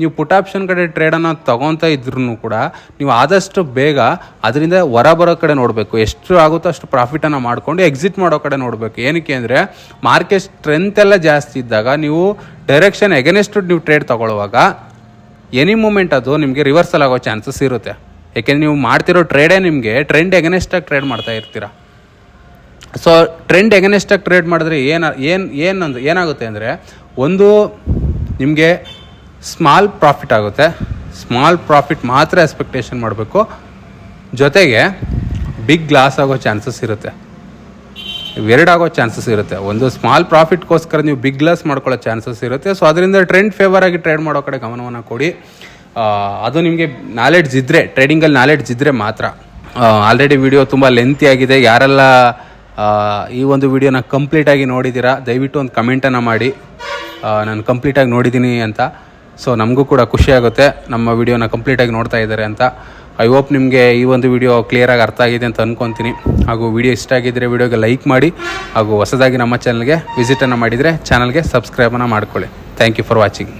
ನೀವು ಪುಟ್ ಆಪ್ಷನ್ ಕಡೆ ಟ್ರೇಡನ್ನು ತೊಗೊತಾ ಇದ್ರೂ ಕೂಡ ನೀವು ಆದಷ್ಟು ಬೇಗ ಅದರಿಂದ ಹೊರ ಬರೋ ಕಡೆ ನೋಡಬೇಕು. ಎಷ್ಟು ಆಗುತ್ತೋ ಅಷ್ಟು ಪ್ರಾಫಿಟನ್ನು ಮಾಡಿಕೊಂಡು ಎಕ್ಸಿಟ್ ಮಾಡೋ ಕಡೆ ನೋಡಬೇಕು. ಏನಕ್ಕೆ ಅಂದರೆ ಮಾರ್ಕೆಟ್ ಸ್ಟ್ರೆಂತ್ ಎಲ್ಲ ಜಾಸ್ತಿ ಇದ್ದಾಗ ನೀವು ಡೈರೆಕ್ಷನ್ ಎಗೇನೆಸ್ಟ್ ನೀವು ಟ್ರೇಡ್ ತೊಗೊಳ್ಳುವಾಗ ಎನಿ ಮೂಮೆಂಟ್ ಅದು ನಿಮಗೆ ರಿವರ್ಸಲ್ ಆಗೋ ಚಾನ್ಸಸ್ ಇರುತ್ತೆ. ಯಾಕೆಂದ್ರೆ ನೀವು ಮಾಡ್ತಿರೋ ಟ್ರೇಡೇ ನಿಮಗೆ ಟ್ರೆಂಡ್ ಎಗನೆಸ್ಟಾಗಿ ಟ್ರೇಡ್ ಮಾಡ್ತಾ ಇರ್ತೀರಾ. ಸೊ ಟ್ರೆಂಡ್ ಎಗನೆಸ್ಟಾಗಿ ಟ್ರೇಡ್ ಮಾಡಿದ್ರೆ ಏನು ಏನು ಏನಂದು ಏನಾಗುತ್ತೆ ಅಂದರೆ, ಒಂದು ನಿಮಗೆ ಸ್ಮಾಲ್ ಪ್ರಾಫಿಟ್ ಆಗುತ್ತೆ. ಸ್ಮಾಲ್ ಪ್ರಾಫಿಟ್ ಮಾತ್ರ ಎಕ್ಸ್ಪೆಕ್ಟೇಷನ್ ಮಾಡಬೇಕು. ಜೊತೆಗೆ ಬಿಗ್ ಲಾಸ್ ಆಗೋ ಚಾನ್ಸಸ್ ಇರುತ್ತೆ. ಇವೆರಡು ಆಗೋ ಚಾನ್ಸಸ್ ಇರುತ್ತೆ. ಒಂದು ಸ್ಮಾಲ್ ಪ್ರಾಫಿಟ್ಗೋಸ್ಕರ ನೀವು ಬಿಗ್ ಲಾಸ್ ಮಾಡ್ಕೊಳ್ಳೋ ಚಾನ್ಸಸ್ ಇರುತ್ತೆ. ಸೊ ಅದರಿಂದ ಟ್ರೆಂಡ್ ಫೇವರ್ ಆಗಿ ಟ್ರೇಡ್ ಮಾಡೋ ಕಡೆ ಗಮನವನ್ನು ಕೊಡಿ. ಅದು ನಿಮಗೆ ನಾಲೆಡ್ಜ್ ಇದ್ದರೆ ಟ್ರೇಡಿಂಗಲ್ಲಿ ನಾಲೆಡ್ಜ್ ಇದ್ದರೆ ಮಾತ್ರ. ಆಲ್ರೆಡಿ ವಿಡಿಯೋ ತುಂಬ ಲೆಂತಿ ಆಗಿದೆ. ಯಾರೆಲ್ಲ ಈ ಒಂದು ವಿಡಿಯೋನ ಕಂಪ್ಲೀಟಾಗಿ ನೋಡಿದ್ದೀರಾ ದಯವಿಟ್ಟು ಒಂದು ಕಮೆಂಟನ್ನು ಮಾಡಿ. ನಾನು ಕಂಪ್ಲೀಟಾಗಿ ನೋಡಿದ್ದೀನಿ ಅಂತ. ಸೊ ನಮಗೂ ಕೂಡ ಖುಷಿಯಾಗುತ್ತೆ ನಮ್ಮ ವಿಡಿಯೋನ ಕಂಪ್ಲೀಟಾಗಿ ನೋಡ್ತಾ ಇದ್ದಾರೆ ಅಂತ. ಐ ಹೋಪ್ ನಿಮಗೆ ಈ ಒಂದು ವಿಡಿಯೋ ಕ್ಲಿಯರಾಗಿ ಅರ್ಥ ಆಗಿದೆ ಅಂತ ಅಂದ್ಕೊತೀನಿ ಹಾಗೂ ವಿಡಿಯೋ ಇಷ್ಟ ಆಗಿದ್ದರೆ ವಿಡಿಯೋಗೆ ಲೈಕ್ ಮಾಡಿ, ಹಾಗೂ ಹೊಸದಾಗಿ ನಮ್ಮ ಚಾನಲ್ಗೆ ವಿಸಿಟನ್ನು ಮಾಡಿದರೆ ಚಾನಲ್ಗೆ ಸಬ್ಸ್ಕ್ರೈಬನ್ನು ಮಾಡ್ಕೊಳ್ಳಿ. Thank you for watching